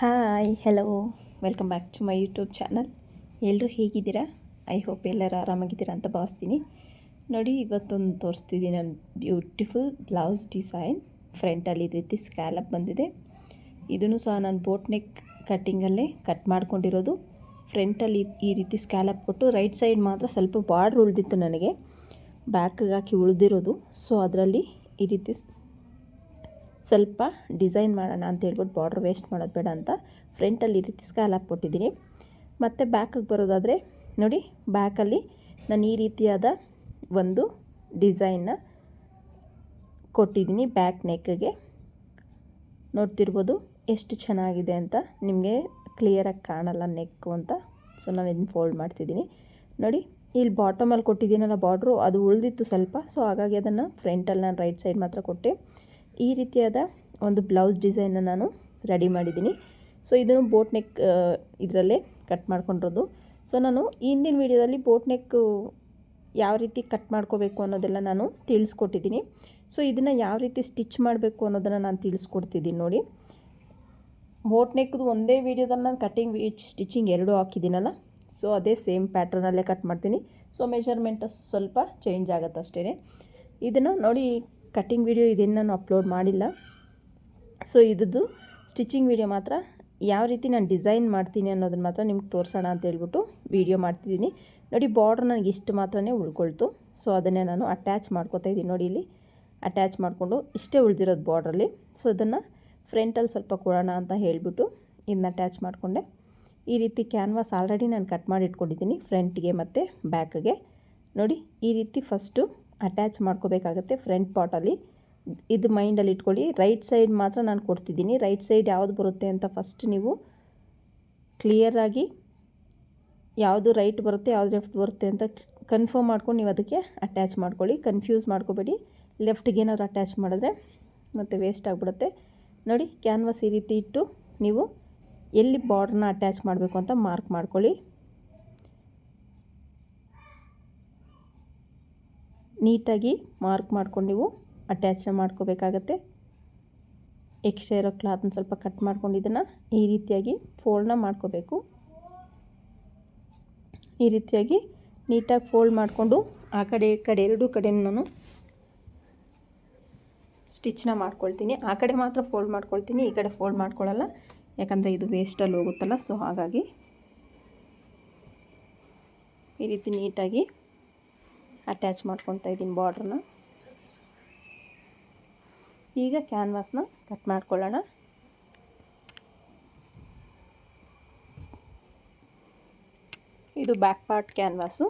Hi hello welcome back to my YouTube channel ಎಲ್ಲರೂ ಹೇಗಿದ್ದೀರಾ? I hope ಎಲ್ಲರೂ ಆರಾಮಾಗಿದ್ದೀರಾ ಅಂತ ಭಾವಿಸ್ತೀನಿ. ನೋಡಿ, ಇವತ್ತೊಂದು ತೋರಿಸ್ತಿದ್ದೀನಿ ನಾನು ಬ್ಯೂಟಿಫುಲ್ ಬ್ಲೌಸ್ ಡಿಸೈನ್ ಫ್ರಂಟಲ್ಲಿ ಈ ರೀತಿ ಸ್ಕ್ಯಾಲಪ್ ಬಂದಿದೆ. ಇದನ್ನು ಸಹ ನಾನು ಬೋಟ್ ನೆಕ್ ಕಟ್ಟಿಂಗಲ್ಲೇ ಕಟ್ ಮಾಡ್ಕೊಂಡಿರೋದು. ಫ್ರಂಟಲ್ಲಿ ಈ ರೀತಿ ಸ್ಕ್ಯಾಲಪ್ ಕೊಟ್ಟು ರೈಟ್ ಸೈಡ್ ಮಾತ್ರ ಸ್ವಲ್ಪ ಬಾರ್ಡ್ರ್ ಉಳಿದಿತ್ತು ನನಗೆ. ಬ್ಯಾಕಿಗೆ ಹಾಕಿ ಉಳಿದಿರೋದು. ಸೊ ಅದರಲ್ಲಿ ಈ ರೀತಿ ಸ್ವಲ್ಪ ಡಿಸೈನ್ ಮಾಡೋಣ ಅಂತ ಹೇಳ್ಬಿಟ್ಟು ಬಾರ್ಡ್ರ್ ವೇಸ್ಟ್ ಮಾಡೋದು ಬೇಡ ಅಂತ ಫ್ರಂಟಲ್ಲಿ ಈ ರೀತಿ ಸ್ಕ್ಯಾಲ್ ಕೊಟ್ಟಿದ್ದೀನಿ. ಮತ್ತು ಬ್ಯಾಕಿಗೆ ಬರೋದಾದರೆ ನೋಡಿ ಬ್ಯಾಕಲ್ಲಿ ನಾನು ಈ ರೀತಿಯಾದ ಒಂದು ಡಿಸೈನ್ನ ಕೊಟ್ಟಿದ್ದೀನಿ ಬ್ಯಾಕ್ ನೆಕ್ಗೆ ನೋಡ್ತಿರ್ಬೋದು ಎಷ್ಟು ಚೆನ್ನಾಗಿದೆ ಅಂತ ನಿಮಗೆ ಕ್ಲಿಯರಾಗಿ ಕಾಣಲ್ಲ ನೆಕ್ಕು ಅಂತ. ಸೊ ನಾನು ಇದನ್ನು ಫೋಲ್ಡ್ ಮಾಡ್ತಿದ್ದೀನಿ. ನೋಡಿ, ಇಲ್ಲಿ ಬಾಟಮಲ್ಲಿ ಕೊಟ್ಟಿದ್ದೀನಲ್ಲ ಬಾರ್ಡ್ರು ಅದು ಉಳಿದಿತ್ತು ಸ್ವಲ್ಪ. ಸೊ ಹಾಗಾಗಿ ಅದನ್ನು ಫ್ರಂಟಲ್ಲಿ ನಾನು ರೈಟ್ ಸೈಡ್ ಮಾತ್ರ ಕೊಟ್ಟೆ. ಈ ರೀತಿಯಾದ ಒಂದು ಬ್ಲೌಸ್ ಡಿಸೈನ್ನ ನಾನು ರೆಡಿ ಮಾಡಿದ್ದೀನಿ. ಸೊ ಇದನ್ನು ಬೋಟ್ ನೆಕ್ ಇದರಲ್ಲೇ ಕಟ್ ಮಾಡ್ಕೊಂಡಿರೋದು. ಸೊ ನಾನು ಹಿಂದಿನ ವೀಡಿಯೋದಲ್ಲಿ ಬೋಟ್ ನೆಕ್ ಯಾವ ರೀತಿ ಕಟ್ ಮಾಡ್ಕೋಬೇಕು ಅನ್ನೋದೆಲ್ಲ ನಾನು ತಿಳಿಸ್ಕೊಟ್ಟಿದ್ದೀನಿ. ಸೊ ಇದನ್ನು ಯಾವ ರೀತಿ ಸ್ಟಿಚ್ ಮಾಡಬೇಕು ಅನ್ನೋದನ್ನು ನಾನು ತಿಳಿಸ್ಕೊಡ್ತಿದ್ದೀನಿ ನೋಡಿ. ಬೋಟ್ ನೆಕ್ದು ಒಂದೇ ವೀಡಿಯೋದಲ್ಲಿ ನಾನು ಕಟ್ಟಿಂಗ್ ಸ್ಟಿಚಿಂಗ್ ಎರಡೂ ಹಾಕಿದ್ದೀನಲ್ಲ. ಸೊ ಅದೇ ಸೇಮ್ ಪ್ಯಾಟ್ರನಲ್ಲೇ ಕಟ್ ಮಾಡ್ತೀನಿ. ಸೊ ಮೆಷರ್ಮೆಂಟ್ ಸ್ವಲ್ಪ ಚೇಂಜ್ ಆಗುತ್ತೆ ಅಷ್ಟೇ ಇದನ್ನು ನೋಡಿ ಕಟ್ಟಿಂಗ್ ವಿಡಿಯೋ ಇದೇನು ನಾನು ಅಪ್ಲೋಡ್ ಮಾಡಿಲ್ಲ. ಸೊ ಇದ್ದು ಸ್ಟಿಚಿಂಗ್ ವಿಡಿಯೋ ಮಾತ್ರ. ಯಾವ ರೀತಿ ನಾನು ಡಿಸೈನ್ ಮಾಡ್ತೀನಿ ಅನ್ನೋದನ್ನು ಮಾತ್ರ ನಿಮ್ಗೆ ತೋರಿಸೋಣ ಅಂತ ಹೇಳ್ಬಿಟ್ಟು ವೀಡಿಯೋ ಮಾಡ್ತಿದ್ದೀನಿ. ನೋಡಿ ಬಾರ್ಡ್ರ್ ನನಗೆ ಇಷ್ಟು ಮಾತ್ರನೇ ಉಳ್ಕೊಳ್ತು. ಸೊ ಅದನ್ನೇ ನಾನು ಅಟ್ಯಾಚ್ ಮಾಡ್ಕೋತಾ ಇದ್ದೀನಿ. ನೋಡಿ, ಇಲ್ಲಿ ಅಟ್ಯಾಚ್ ಮಾಡಿಕೊಂಡು ಇಷ್ಟೇ ಉಳಿದಿರೋದು ಬಾರ್ಡ್ರಲ್ಲಿ ಸೊ ಅದನ್ನು ಫ್ರಂಟಲ್ಲಿ ಸ್ವಲ್ಪ ಕೊಡೋಣ ಅಂತ ಹೇಳಿಬಿಟ್ಟು ಇದನ್ನ ಅಟ್ಯಾಚ್ ಮಾಡಿಕೊಂಡೆ. ಈ ರೀತಿ ಕ್ಯಾನ್ವಾಸ್ ಆಲ್ರೆಡಿ ನಾನು ಕಟ್ ಮಾಡಿ ಇಟ್ಕೊಂಡಿದ್ದೀನಿ ಫ್ರಂಟ್ಗೆ ಮತ್ತು ಬ್ಯಾಕ್ಗೆ ನೋಡಿ, ಈ ರೀತಿ ಫಸ್ಟು ಅಟ್ಯಾಚ್ ಮಾಡ್ಕೋಬೇಕಾಗತ್ತೆ ಫ್ರಂಟ್ ಪಾಟಲ್ಲಿ ಇದು ಮೈಂಡಲ್ಲಿ ಇಟ್ಕೊಳ್ಳಿ. ರೈಟ್ ಸೈಡ್ ಮಾತ್ರ ನಾನು ಕೊಡ್ತಿದ್ದೀನಿ. ರೈಟ್ ಸೈಡ್ ಯಾವುದು ಬರುತ್ತೆ ಅಂತ ಫಸ್ಟ್ ನೀವು ಕ್ಲಿಯರಾಗಿ ಯಾವುದು ರೈಟ್ ಬರುತ್ತೆ, ಯಾವುದು ಲೆಫ್ಟ್ ಬರುತ್ತೆ ಅಂತ ಕನ್ಫರ್ಮ್ ಮಾಡ್ಕೊಂಡು ನೀವು ಅದಕ್ಕೆ ಅಟ್ಯಾಚ್ ಮಾಡ್ಕೊಳ್ಳಿ. ಕನ್ಫ್ಯೂಸ್ ಮಾಡ್ಕೋಬೇಡಿ. ಲೆಫ್ಟ್ಗೆ ಏನಾದ್ರು ಅಟ್ಯಾಚ್ ಮಾಡಿದ್ರೆ ಮತ್ತು ವೇಸ್ಟ್ ಆಗಿಬಿಡುತ್ತೆ. ನೋಡಿ ಕ್ಯಾನ್ವಾಸ್ ಈ ರೀತಿ ಇಟ್ಟು ನೀವು ಎಲ್ಲಿ ಬಾರ್ಡ್ರನ್ನ ಅಟ್ಯಾಚ್ ಮಾಡಬೇಕು ಅಂತ ಮಾರ್ಕ್ ಮಾಡ್ಕೊಳ್ಳಿ. ನೀಟಾಗಿ ಮಾರ್ಕ್ ಮಾಡ್ಕೊಂಡು ನೀವು ಅಟ್ಯಾಚ್ ಮಾಡ್ಕೋಬೇಕಾಗತ್ತೆ. ಎಕ್ಸ್ಟ್ರಾ ಇರೋ ಕ್ಲಾತ್ನ ಸ್ವಲ್ಪ ಕಟ್ ಮಾಡ್ಕೊಂಡು ಇದನ್ನು ಈ ರೀತಿಯಾಗಿ ಫೋಲ್ಡ್ನ ಮಾಡ್ಕೋಬೇಕು. ಈ ರೀತಿಯಾಗಿ ನೀಟಾಗಿ ಫೋಲ್ಡ್ ಮಾಡಿಕೊಂಡು ಆ ಕಡೆ, ಈ ಕಡೆ ಎರಡೂ ಕಡೆ ನಾನು ಸ್ಟಿಚ್ನ ಮಾಡ್ಕೊಳ್ತೀನಿ. ಆ ಕಡೆ ಮಾತ್ರ ಫೋಲ್ಡ್ ಮಾಡ್ಕೊಳ್ತೀನಿ, ಈ ಕಡೆ ಫೋಲ್ಡ್ ಮಾಡ್ಕೊಳ್ಳಲ್ಲ ಯಾಕಂದರೆ ಇದು ವೇಸ್ಟಲ್ಲಿ ಹೋಗುತ್ತಲ್ಲ, ಸೊ ಹಾಗಾಗಿ ಈ ರೀತಿ ನೀಟಾಗಿ ಅಟ್ಯಾಚ್ ಮಾಡ್ಕೊತಾ ಇದ್ದೀನಿ ಬಾರ್ಡ್ರನ್ನ. ಈಗ ಕ್ಯಾನ್ವಾಸ್ನ ಕಟ್ ಮಾಡ್ಕೊಳ್ಳೋಣ. ಇದು ಬ್ಯಾಕ್ ಪಾರ್ಟ್ ಕ್ಯಾನ್ವಾಸು.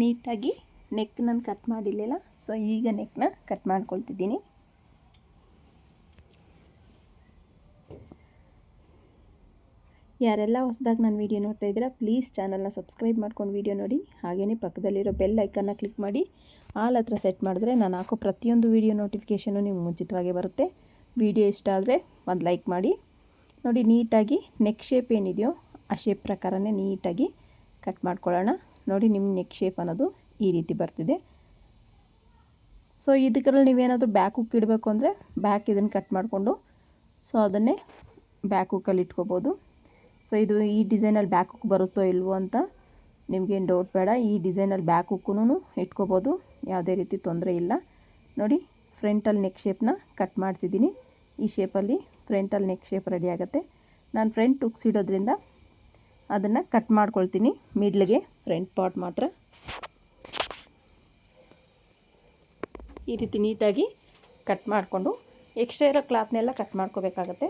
ನೀಟಾಗಿ ನೆಕ್ ನಾನು ಕಟ್ ಮಾಡಿರಲಿಲ್ಲ, ಸೊ ಈಗ ನೆಕ್ನ ಕಟ್ ಮಾಡ್ಕೊಳ್ತಿದ್ದೀನಿ. ಯಾರೆಲ್ಲ ಹೊಸದಾಗಿ ನಾನು ವೀಡಿಯೋ ನೋಡ್ತಾ ಇದ್ದೀರಾ ಪ್ಲೀಸ್ ಚಾನಲ್ನ ಸಬ್ಸ್ಕ್ರೈಬ್ ಮಾಡ್ಕೊಂಡು ವೀಡಿಯೋ ನೋಡಿ. ಹಾಗೆಯೇ ಪಕ್ಕದಲ್ಲಿರೋ ಬೆಲ್ ಐಕನ್ನ ಕ್ಲಿಕ್ ಮಾಡಿ. ಆಲ್ ಹತ್ರ ಸೆಟ್ ಮಾಡಿದ್ರೆ ನಾನು ಹಾಕೋ ಪ್ರತಿಯೊಂದು ವೀಡಿಯೋ ನೋಟಿಫಿಕೇಷನು ನಿಮ್ಗೆ ಮುಂಚಿತವಾಗಿ ಬರುತ್ತೆ. ವೀಡಿಯೋ ಇಷ್ಟ ಆದರೆ ಒಂದು ಲೈಕ್ ಮಾಡಿ. ನೋಡಿ, ನೀಟಾಗಿ ನೆಕ್ ಶೇಪ್ ಏನಿದೆಯೋ ಆ ಶೇಪ್ ಪ್ರಕಾರನೇ ನೀಟಾಗಿ ಕಟ್ ಮಾಡ್ಕೊಳ್ಳೋಣ. ನೋಡಿ ನಿಮ್ಮ ನೆಕ್ ಶೇಪ್ ಅನ್ನೋದು ಈ ರೀತಿ ಬರ್ತಿದೆ. ಸೊ ಇದಕ್ಕರಲ್ಲಿ ನೀವೇನಾದರೂ ಬ್ಯಾಕ್ ಹುಕ್ ಇಡಬೇಕು ಅಂದರೆ ಬ್ಯಾಕ್ ಇದನ್ನು ಕಟ್ ಮಾಡಿಕೊಂಡು ಸೊ ಅದನ್ನೇ ಬ್ಯಾಕ್ ಹುಕ್ಕಲ್ಲಿ ಇಟ್ಕೋಬೋದು. ಸೊ ಇದು ಈ ಡಿಸೈನಲ್ಲಿ ಬ್ಯಾಕ್ ಹುಕ್ ಬರುತ್ತೋ ಇಲ್ವೋ ಅಂತ ನಿಮಗೇನು ಡೌಟ್ ಬೇಡ. ಈ ಡಿಸೈನಲ್ಲಿ ಬ್ಯಾಕ್ ಹುಕ್ಕೂ ಇಟ್ಕೋಬೋದು. ಯಾವುದೇ ರೀತಿ ತೊಂದರೆ ಇಲ್ಲ. ನೋಡಿ ಫ್ರಂಟಲ್ಲಿ ನೆಕ್ ಶೇಪ್ನ ಕಟ್ ಮಾಡ್ತಿದ್ದೀನಿ. ಈ ಶೇಪಲ್ಲಿ ಫ್ರಂಟಲ್ಲಿ ನೆಕ್ ಶೇಪ್ ರೆಡಿ ಆಗುತ್ತೆ. ನಾನು ಫ್ರಂಟ್ ಹುಕ್ಸ್ ಇಡೋದ್ರಿಂದ ಅದನ್ನು ಕಟ್ ಮಾಡ್ಕೊಳ್ತೀನಿ. ಮಿಡ್ಲ್ಗೆ ಫ್ರಂಟ್ ಪಾರ್ಟ್ ಮಾತ್ರ. ಈ ರೀತಿ ನೀಟಾಗಿ ಕಟ್ ಮಾಡಿಕೊಂಡು ಎಕ್ಸ್ಟ್ರಾ ಇರೋ ಕ್ಲಾತ್ನೆಲ್ಲ ಕಟ್ ಮಾಡ್ಕೋಬೇಕಾಗತ್ತೆ.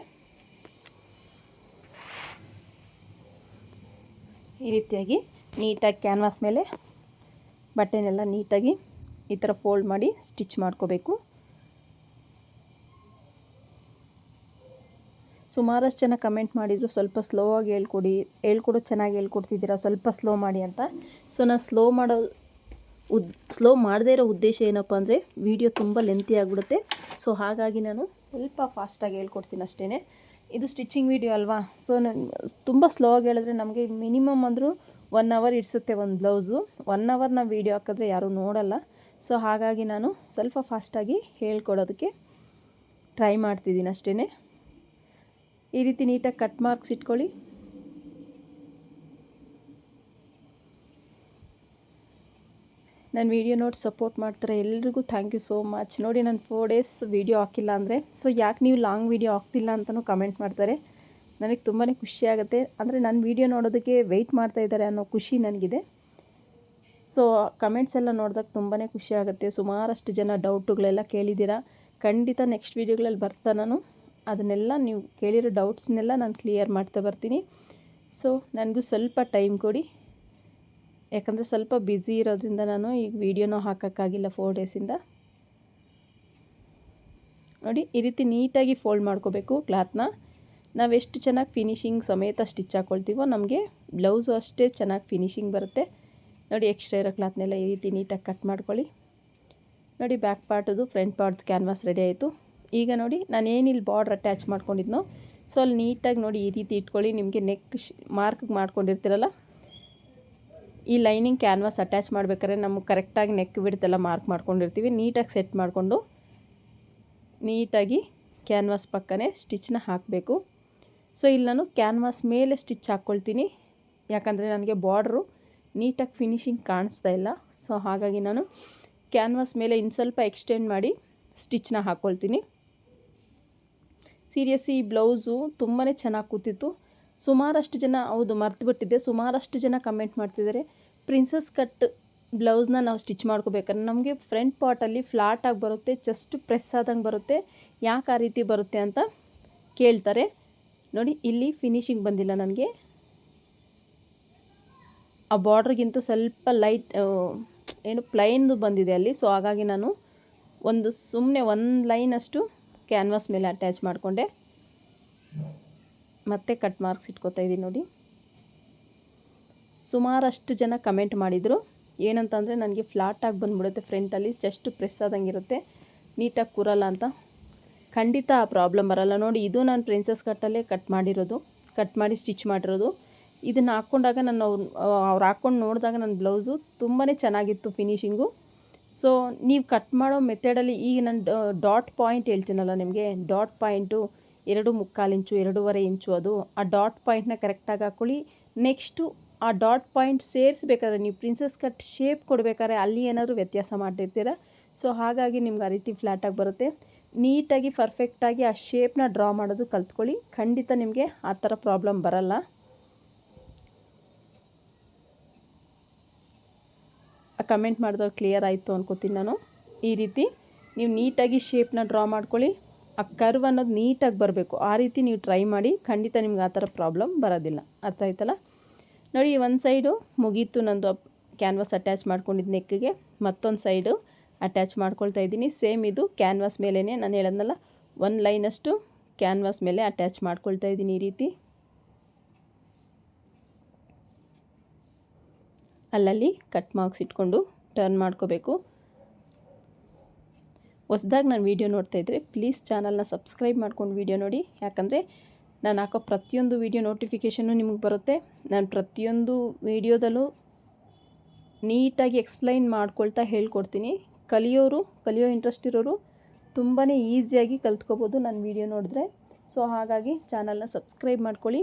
ಈ ರೀತಿಯಾಗಿ ನೀಟಾಗಿ ಕ್ಯಾನ್ವಾಸ್ ಮೇಲೆ ಬಟ್ಟೆನೆಲ್ಲ ನೀಟಾಗಿ ಈ ಥರ ಫೋಲ್ಡ್ ಮಾಡಿ ಸ್ಟಿಚ್ ಮಾಡ್ಕೋಬೇಕು. ಸುಮಾರಷ್ಟು ಜನ ಕಮೆಂಟ್ ಮಾಡಿದರು, ಸ್ವಲ್ಪ ಸ್ಲೋ ಆಗಿ ಹೇಳ್ಕೊಡಿ, ಹೇಳ್ಕೊಡೋ ಚೆನ್ನಾಗಿ ಹೇಳ್ಕೊಡ್ತಿದ್ದೀರಾ, ಸ್ವಲ್ಪ ಸ್ಲೋ ಮಾಡಿ ಅಂತ. ಸೊ ನಾನು ಸ್ಲೋ ಮಾಡೋ ಉದ್, ಸ್ಲೋ ಮಾಡದೇ ಇರೋ ಉದ್ದೇಶ ಏನಪ್ಪ ಅಂದರೆ, ವಿಡಿಯೋ ತುಂಬ ಲೆಂತಿ ಆಗಿಬಿಡುತ್ತೆ. ಸೊ, ಹಾಗಾಗಿ ನಾನು ಸ್ವಲ್ಪ ಫಾಸ್ಟಾಗಿ ಹೇಳ್ಕೊಡ್ತೀನಿ ಅಷ್ಟೇ ಇದು ಸ್ಟಿಚಿಂಗ್ ವಿಡಿಯೋ ಅಲ್ವಾ? ಸೊ ತುಂಬ ಸ್ಲೋ ಆಗಿ ಹೇಳಿದ್ರೆ ನಮಗೆ ಮಿನಿಮಮ್ ಅಂದರೂ ಒನ್ ಅವರ್ ಇಡಿಸುತ್ತೆ ಒಂದು ಬ್ಲೌಸು ಒನ್ ಅವರ್ ನಾವು ವೀಡಿಯೋ ಹಾಕಿದ್ರೆ ಯಾರೂ ನೋಡಲ್ಲ. ಸೊ ಹಾಗಾಗಿ ನಾನು ಸ್ವಲ್ಪ ಫಾಸ್ಟಾಗಿ ಹೇಳ್ಕೊಡೋದಕ್ಕೆ ಟ್ರೈ ಮಾಡ್ತಿದ್ದೀನಿ ಅಷ್ಟೇ ಈ ರೀತಿ ನೀಟಾಗಿ ಕಟ್ ಮಾರ್ಕ್ಸ್ ಇಟ್ಕೊಳ್ಳಿ. ನನ್ನ ವೀಡಿಯೋ ನೋಡಿ ಸಪೋರ್ಟ್ ಮಾಡ್ತಾರೆ? ಎಲ್ರಿಗೂ ಥ್ಯಾಂಕ್ ಯು ಸೋ ಮಚ್ ನೋಡಿ ನಾನು ಫೋರ್ ಡೇಸ್ ವೀಡಿಯೋ ಹಾಕಿಲ್ಲ ಅಂದರೆ ಸೊ ಯಾಕೆ ನೀವು ಲಾಂಗ್ ವೀಡಿಯೋ ಹಾಕ್ತಿಲ್ಲ ಅಂತಲೂ ಕಮೆಂಟ್ ಮಾಡ್ತಾರೆ. ನನಗೆ ತುಂಬಾ ಖುಷಿ ಆಗುತ್ತೆ. ಅಂದರೆ ನನ್ನ ವೀಡಿಯೋ ನೋಡೋದಕ್ಕೆ ವೆಯ್ಟ್ ಮಾಡ್ತಾ ಇದ್ದಾರೆ ಅನ್ನೋ ಖುಷಿ ನನಗಿದೆ. ಸೊ ಕಮೆಂಟ್ಸ್ ಎಲ್ಲ ನೋಡಿದಾಗ ತುಂಬಾ ಖುಷಿ ಆಗುತ್ತೆ. ಸುಮಾರಷ್ಟು ಜನ ಡೌಟುಗಳೆಲ್ಲ ಕೇಳಿದ್ದೀರಾ? ಖಂಡಿತ ನೆಕ್ಸ್ಟ್ ವೀಡಿಯೋಗಳಲ್ಲಿ ಬರ್ತಾ ನಾನು. ಅದನ್ನೆಲ್ಲ ನೀವು ಕೇಳಿರೋ ಡೌಟ್ಸ್ನೆಲ್ಲ ನಾನು ಕ್ಲಿಯರ್ ಮಾಡ್ತಾ ಬರ್ತೀನಿ. ಸೊ ನನಗೂ ಸ್ವಲ್ಪ ಟೈಮ್ ಕೊಡಿ. ಯಾಕಂದರೆ ಸ್ವಲ್ಪ ಬ್ಯುಸಿ ಇರೋದ್ರಿಂದ ನಾನು ಈಗ ವೀಡಿಯೋನೂ ಹಾಕೋಕ್ಕಾಗಿಲ್ಲ ಫೋರ್ ಡೇಸಿಂದ ನೋಡಿ, ಈ ರೀತಿ ನೀಟಾಗಿ ಫೋಲ್ಡ್ ಮಾಡ್ಕೋಬೇಕು ಕ್ಲಾತ್ನ ನಾವು ಎಷ್ಟು ಚೆನ್ನಾಗಿ ಫಿನಿಶಿಂಗ್ ಸಮೇತ ಸ್ಟಿಚ್ ಹಾಕ್ಕೊಳ್ತೀವೋ ನಮಗೆ ಬ್ಲೌಸು ಅಷ್ಟೇ ಚೆನ್ನಾಗಿ ಫಿನಿಶಿಂಗ್ ಬರುತ್ತೆ. ನೋಡಿ ಎಕ್ಸ್ಟ್ರಾ ಇರೋ ಕ್ಲಾತ್ನೆಲ್ಲ ಈ ರೀತಿ ನೀಟಾಗಿ ಕಟ್ ಮಾಡ್ಕೊಳ್ಳಿ. ನೋಡಿ ಬ್ಯಾಕ್ ಪಾರ್ಟದು ಫ್ರಂಟ್ ಪಾರ್ಟ್ದು ಕ್ಯಾನ್ವಾಸ್ ರೆಡಿ ಆಯಿತು. ಈಗ ನೋಡಿ, ನಾನು ಏನಿಲ್ಲಿ ಬಾರ್ಡ್ರ್ ಅಟ್ಯಾಚ್ ಮಾಡ್ಕೊಂಡಿದ್ನೋ ಸೊ ಅಲ್ಲಿ ನೀಟಾಗಿ ನೋಡಿ ಈ ರೀತಿ ಇಟ್ಕೊಳ್ಳಿ. ನಿಮಗೆ ನೆಕ್ ಮಾರ್ಕ್ ಮಾಡ್ಕೊಂಡಿರ್ತೀರಲ್ಲ ಈ ಲೈನಿಂಗ್ ಕ್ಯಾನ್ವಾಸ್ ಅಟ್ಯಾಚ್ ಮಾಡ್ಬೇಕಾದ್ರೆ ನಮಗೆ ಕರೆಕ್ಟಾಗಿ ನೆಕ್ ಬಿಡ್ತೆಲ್ಲ ಮಾರ್ಕ್ ಮಾಡ್ಕೊಂಡಿರ್ತೀವಿ. ನೀಟಾಗಿ ಸೆಟ್ ಮಾಡಿಕೊಂಡು ನೀಟಾಗಿ ಕ್ಯಾನ್ವಾಸ್ ಪಕ್ಕನೇ ಸ್ಟಿಚ್ನ ಹಾಕಬೇಕು. ಸೊ, ಇಲ್ಲಿ ನಾನು ಕ್ಯಾನ್ವಾಸ್ ಮೇಲೆ ಸ್ಟಿಚ್ ಹಾಕ್ಕೊಳ್ತೀನಿ. ಯಾಕಂದರೆ ನನಗೆ ಬಾರ್ಡ್ರು ನೀಟಾಗಿ ಫಿನಿಶಿಂಗ್ ಕಾಣಿಸ್ತಾ ಇಲ್ಲ. ಸೊ, ಹಾಗಾಗಿ ನಾನು ಕ್ಯಾನ್ವಾಸ್ ಮೇಲೆ ಇನ್ನು ಸ್ವಲ್ಪ ಎಕ್ಸ್ಟೆಂಡ್ ಮಾಡಿ ಸ್ಟಿಚ್ನ ಹಾಕ್ಕೊಳ್ತೀನಿ. ಸೀರಿಯಸ್ ಈ ಬ್ಲೌಸು ತುಂಬಾ ಚೆನ್ನಾಗಿ ಕೂತಿತ್ತು. ಸುಮಾರಷ್ಟು ಜನ, ಹೌದು, ಮರ್ತು ಬಿಟ್ಟಿದ್ದೆ. ಸುಮಾರಷ್ಟು ಜನ ಕಮೆಂಟ್ ಮಾಡ್ತಿದ್ದಾರೆ ಪ್ರಿನ್ಸಸ್ ಕಟ್ ಬ್ಲೌಸ್ನ ನಾವು ಸ್ಟಿಚ್ ಮಾಡ್ಕೋಬೇಕಂದ್ರೆ ನಮಗೆ ಫ್ರಂಟ್ ಪಾರ್ಟಲ್ಲಿ ಆಗಿ ಬರುತ್ತೆ ಜಸ್ಟ್ ಪ್ರೆಸ್ ಆದಂಗೆ ಬರುತ್ತೆ, ಯಾಕೆ ಆ ರೀತಿ ಬರುತ್ತೆ ಅಂತ ಕೇಳ್ತಾರೆ. ನೋಡಿ, ಇಲ್ಲಿ ಫಿನಿಶಿಂಗ್ ಬಂದಿಲ್ಲ ನನಗೆ. ಆ ಬಾರ್ಡ್ರಿಗಿಂತ ಸ್ವಲ್ಪ ಲೈಟ್ ಏನು ಪ್ಲೈನ್ದು ಬಂದಿದೆ ಅಲ್ಲಿ ಸೊ ಹಾಗಾಗಿ ನಾನು ಒಂದು ಸುಮ್ಮನೆ ಒಂದು ಲೈನಷ್ಟು ಕ್ಯಾನ್ವಾಸ್ ಮೇಲೆ ಅಟ್ಯಾಚ್ ಮಾಡಿಕೊಂಡೆ. ಮತ್ತೆ ಕಟ್ ಮಾರ್ಕ್ಸ್ ಇಟ್ಕೋತಾ ಇದ್ದೀನಿ ನೋಡಿ. ಸುಮಾರಷ್ಟು ಜನ ಕಮೆಂಟ್ ಮಾಡಿದರು. ಏನಂತಂದರೆ ನನಗೆ ಫ್ಲಾಟಾಗಿ ಬಂದುಬಿಡುತ್ತೆ ಫ್ರಂಟಲ್ಲಿ ಜಸ್ಟ್ ಪ್ರೆಸ್ ಆದಂಗಿರುತ್ತೆ ನೀಟಾಗಿ ಕೂರಲ್ಲ ಅಂತ. ಖಂಡಿತ ಆ ಪ್ರಾಬ್ಲಮ್ ಬರಲ್ಲ. ನೋಡಿ, ಇದು ನಾನು ಪ್ರಿನ್ಸಸ್ ಕಟ್ಟಲ್ಲೇ ಕಟ್ ಮಾಡಿರೋದು. ಕಟ್ ಮಾಡಿ ಸ್ಟಿಚ್ ಮಾಡಿರೋದು. ಇದನ್ನು ಹಾಕ್ಕೊಂಡಾಗ ನಾನು ಅವ್ರು ಅವ್ರು ಹಾಕ್ಕೊಂಡು ನೋಡಿದಾಗ ನನ್ನ ಬ್ಲೌಸು ತುಂಬಾ ಚೆನ್ನಾಗಿತ್ತು ಫಿನಿಷಿಂಗು ಸೊ ನೀವು ಕಟ್ ಮಾಡೋ ಮೆಥಡಲ್ಲಿ ಈಗ ನಾನು ಡಾಟ್ ಪಾಯಿಂಟ್ ಹೇಳ್ತೀನಲ್ಲ ನಿಮಗೆ. ಡಾಟ್ ಪಾಯಿಂಟು ಎರಡು ಮುಕ್ಕಾಲು ಇಂಚು, ಎರಡೂವರೆ ಇಂಚು ಅದು ಆ ಡಾಟ್ ಪಾಯಿಂಟ್ನ ಕರೆಕ್ಟಾಗಿ ಹಾಕ್ಕೊಳ್ಳಿ ನೆಕ್ಸ್ಟು ಆ ಡಾಟ್ ಪಾಯಿಂಟ್ ಸೇರಿಸ್ಬೇಕಾದ್ರೆ ನೀವು ಪ್ರಿನ್ಸಸ್ ಕಟ್ ಶೇಪ್ ಕೊಡಬೇಕಾದ್ರೆ ಅಲ್ಲಿ ಏನಾದರೂ ವ್ಯತ್ಯಾಸ ಮಾಡಿರ್ತೀರ? ಸೊ ಹಾಗಾಗಿ ನಿಮ್ಗೆ ಆ ರೀತಿ ಫ್ಲ್ಯಾಟಾಗಿ ಬರುತ್ತೆ. ನೀಟಾಗಿ ಪರ್ಫೆಕ್ಟಾಗಿ ಆ ಶೇಪ್ನ ಡ್ರಾ ಮಾಡೋದು ಕಲ್ತ್ಕೊಳ್ಳಿ. ಖಂಡಿತ ನಿಮಗೆ ಆ ಥರ ಪ್ರಾಬ್ಲಮ್ ಬರಲ್ಲ. ಕಮೆಂಟ್ ಮಾಡಿದವ್ರು ಕ್ಲಿಯರ್ ಆಯಿತು ಅನ್ಕೋತೀನಿ ನಾನು. ಈ ರೀತಿ ನೀವು ನೀಟಾಗಿ ಶೇಪ್ನ ಡ್ರಾ ಮಾಡ್ಕೊಳ್ಳಿ. ಆ ಕರ್ವ್ ಅನ್ನೋದು ನೀಟಾಗಿ ಬರಬೇಕು. ಆ ರೀತಿ ನೀವು ಟ್ರೈ ಮಾಡಿ ಖಂಡಿತ ನಿಮ್ಗೆ ಆ ಥರ ಪ್ರಾಬ್ಲಮ್ ಬರೋದಿಲ್ಲ. ಅರ್ಥ ಆಯ್ತಲ್ಲ? ನೋಡಿ ಒಂದು ಸೈಡು ಮುಗೀತು ನಂದು ಕ್ಯಾನ್ವಾಸ್ ಅಟ್ಯಾಚ್ ಮಾಡ್ಕೊಂಡಿದ್ದ ನೆಕ್ಕಿಗೆ. ಮತ್ತೊಂದು ಸೈಡು ಅಟ್ಯಾಚ್ ಮಾಡ್ಕೊಳ್ತಾ ಇದ್ದೀನಿ. ಸೇಮ್ ಇದು ಕ್ಯಾನ್ವಾಸ್ ಮೇಲೇ ನಾನು ಹೇಳೋದ್ನಲ್ಲ ಒಂದು ಲೈನಷ್ಟು ಕ್ಯಾನ್ವಾಸ್ ಮೇಲೆ ಅಟ್ಯಾಚ್ ಮಾಡ್ಕೊಳ್ತಾ ಇದ್ದೀನಿ ಈ ರೀತಿ. ಅಲ್ಲಲ್ಲಿ ಕಟ್ ಮಾರ್ಕ್ಸ್ ಇಟ್ಕೊಂಡು ಟರ್ನ್ ಮಾಡ್ಕೋಬೇಕು. ಹೊಸ್ದಾಗಿ ನಾನು ವೀಡಿಯೋ ನೋಡ್ತಾ ಇದ್ದರೆ ಪ್ಲೀಸ್ ಚಾನಲ್ನ ಸಬ್ಸ್ಕ್ರೈಬ್ ಮಾಡ್ಕೊಂಡು ವೀಡಿಯೋ ನೋಡಿ. ಯಾಕಂದರೆ ನಾನು ಹಾಕೋ ಪ್ರತಿಯೊಂದು ವೀಡಿಯೋ ನೋಟಿಫಿಕೇಷನ್ನು ನಿಮಗೆ ಬರುತ್ತೆ. ನಾನು ಪ್ರತಿಯೊಂದು ವೀಡಿಯೋದಲ್ಲೂ ನೀಟಾಗಿ ಎಕ್ಸ್ಪ್ಲೈನ್ ಮಾಡ್ಕೊಳ್ತಾ ಹೇಳ್ಕೊಡ್ತೀನಿ. ಕಲಿಯೋರು, ಕಲಿಯೋ ಇಂಟ್ರೆಸ್ಟ್ ಇರೋರು ತುಂಬಾ ಈಸಿಯಾಗಿ ಕಲ್ತ್ಕೋಬೋದು ನನ್ನ ವೀಡಿಯೋ ನೋಡಿದ್ರೆ. ಸೊ ಹಾಗಾಗಿ ಚಾನಲ್ನ ಸಬ್ಸ್ಕ್ರೈಬ್ ಮಾಡ್ಕೊಳ್ಳಿ.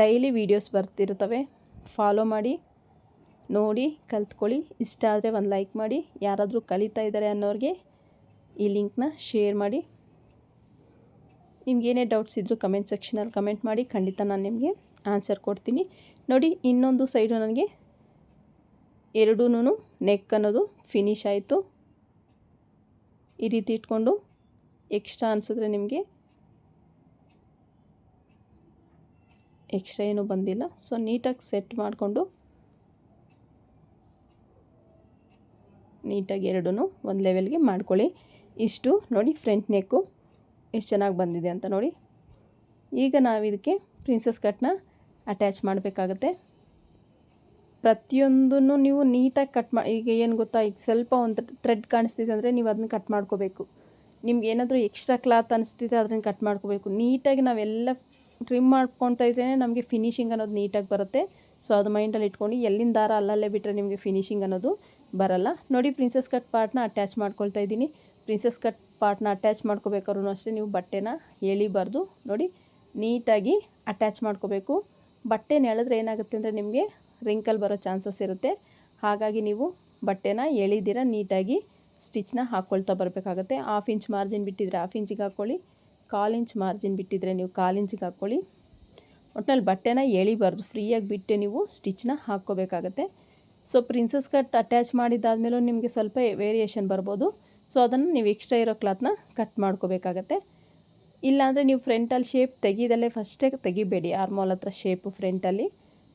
Daily videos ಬರ್ತಿರ್ತವೆ. ಫಾಲೋ ಮಾಡಿ. ನೋಡಿ, ಕಲ್ತ್ಕೊಳ್ಳಿ. ಇಷ್ಟ ಆದರೆ ಒಂದು ಲೈಕ್ ಮಾಡಿ. ಯಾರಾದರೂ ಕಲಿತಾ ಇದ್ದಾರೆ ಅನ್ನೋರಿಗೆ ಈ ಲಿಂಕ್ನ ಶೇರ್ ಮಾಡಿ. ನಿಮ್ಗೇನೇ ಡೌಟ್ಸ್ ಇದ್ದರೂ ಕಮೆಂಟ್ ಸೆಕ್ಷನಲ್ಲಿ ಕಮೆಂಟ್ ಮಾಡಿ. ಖಂಡಿತ ನಾನು ನಿಮಗೆ ಆನ್ಸರ್ ಕೊಡ್ತೀನಿ. ನೋಡಿ, ಇನ್ನೊಂದು ಸೈಡು ನನಗೆ ಎರಡೂ ನೆಕ್ ಅನ್ನೋದು ಫಿನಿಶ್ ಆಯಿತು. ಈ ರೀತಿ ಇಟ್ಕೊಂಡು ಎಕ್ಸ್ಟ್ರಾ ಅನ್ಸಿದ್ರೆ ನಿಮಗೆ ಎಕ್ಸ್ಟ್ರಾ ಏನೂ ಬಂದಿಲ್ಲ. ಸೊ ನೀಟಾಗಿ ಸೆಟ್ ಮಾಡಿಕೊಂಡು ನೀಟಾಗಿ ಎರಡೂ ಒಂದು ಲೆವೆಲ್ಗೆ ಮಾಡ್ಕೊಳ್ಳಿ. ಇಷ್ಟು ನೋಡಿ ಫ್ರಂಟ್ ನೆಕ್ಕು ಎಷ್ಟು ಚೆನ್ನಾಗಿ ಬಂದಿದೆ ಅಂತ ನೋಡಿ. ಈಗ ನಾವು ಇದಕ್ಕೆ ಪ್ರಿನ್ಸಸ್ ಕಟ್ನ ಅಟ್ಯಾಚ್ ಮಾಡಬೇಕಾಗತ್ತೆ. ಪ್ರತಿಯೊಂದನ್ನು ನೀವು ನೀಟಾಗಿ ಕಟ್ ಮಾ, ಈಗ ಏನು ಗೊತ್ತಾ, ಈಗ ಸ್ವಲ್ಪ ಒಂದು ಥ್ರೆಡ್ ಕಾಣಿಸ್ತಿದೆ ಅಂದರೆ ನೀವು ಅದನ್ನ ಕಟ್ ಮಾಡ್ಕೋಬೇಕು. ನಿಮ್ಗೆ ಏನಾದರೂ ಎಕ್ಸ್ಟ್ರಾ ಕ್ಲಾತ್ ಅನಿಸ್ತಿದೆ ಅದನ್ನು ಕಟ್ ಮಾಡ್ಕೋಬೇಕು. ನೀಟಾಗಿ ನಾವೆಲ್ಲ ಟ್ರಿಮ್ ಮಾಡ್ಕೊತಾ ಇದ್ರೇ ನಮಗೆ ಫಿನಿಶಿಂಗ್ ಅನ್ನೋದು ನೀಟಾಗಿ ಬರುತ್ತೆ. ಸೊ ಅದು ಮೈಂಡಲ್ಲಿ ಇಟ್ಕೊಂಡು ಎಲ್ಲಿಂದ ದಾರ ಅಲ್ಲಲ್ಲೇ ಬಿಟ್ಟರೆ ನಿಮಗೆ ಫಿನಿಶಿಂಗ್ ಅನ್ನೋದು ಬರಲ್ಲ. ನೋಡಿ ಪ್ರಿನ್ಸಸ್ ಕಟ್ ಪಾರ್ಟ್ನ ಅಟ್ಯಾಚ್ ಮಾಡ್ಕೊಳ್ತಾ ಇದ್ದೀನಿ. ಪ್ರಿನ್ಸಸ್ ಕಟ್ ಪಾರ್ಟ್ನ ಅಟ್ಯಾಚ್ ಮಾಡ್ಕೋಬೇಕಾದ್ರೂ ಅಷ್ಟೇ ನೀವು ಬಟ್ಟೆನ ಎಳಿಬಾರ್ದು. ನೋಡಿ, ನೀಟಾಗಿ ಅಟ್ಯಾಚ್ ಮಾಡ್ಕೋಬೇಕು. ಬಟ್ಟೆ ಎಳೆದ್ರೆ ಏನಾಗುತ್ತೆ ಅಂದರೆ ನಿಮಗೆ ರಿಂಕಲ್ ಬರೋ ಚಾನ್ಸಸ್ ಇರುತ್ತೆ. ಹಾಗಾಗಿ ನೀವು ಬಟ್ಟೆನ ಎಳಿದಿರ ನೀಟಾಗಿ ಸ್ಟಿಚ್ನ ಹಾಕ್ಕೊಳ್ತಾ ಬರಬೇಕಾಗತ್ತೆ. ಹಾಫ್ ಇಂಚ್ ಮಾರ್ಜಿನ್ ಬಿಟ್ಟಿದ್ರೆ ಹಾಫ್ ಇಂಚಿಗೆ ಹಾಕ್ಕೊಳ್ಳಿ ಕಾಲು ಇಂಚ್ ಮಾರ್ಜಿನ್ ಬಿಟ್ಟಿದ್ರೆ ನೀವು ಕಾಲು ಇಂಚಿಗೆ ಹಾಕ್ಕೊಳ್ಳಿ ಒಟ್ಟಿನಲ್ಲಿ ಬಟ್ಟೆನ ಎಳಿಬಾರ್ದು. ಫ್ರೀಯಾಗಿ ಬಿಟ್ಟು ನೀವು ಸ್ಟಿಚ್ನ ಹಾಕ್ಕೋಬೇಕಾಗತ್ತೆ. ಸೊ ಪ್ರಿನ್ಸಸ್ ಕಟ್ ಅಟ್ಯಾಚ್ ಮಾಡಿದ್ದಾದಮೇಲೂ ನಿಮಗೆ ಸ್ವಲ್ಪ ವೇರಿಯೇಷನ್ ಬರ್ಬೋದು. ಸೊ ಅದನ್ನು ನೀವು ಎಕ್ಸ್ಟ್ರಾ ಇರೋ ಕ್ಲಾತ್ನ ಕಟ್ ಮಾಡ್ಕೋಬೇಕಾಗತ್ತೆ. ಇಲ್ಲಾಂದರೆ ನೀವು ಫ್ರಂಟಲ್ಲಿ ಶೇಪ್ ತೆಗೀದಲ್ಲೇ ಫಸ್ಟೇ ತೆಗಿಬೇಡಿ ಆರ್ಮೋಲ್ ಹತ್ರ ಶೇಪು ಫ್ರಂಟಲ್ಲಿ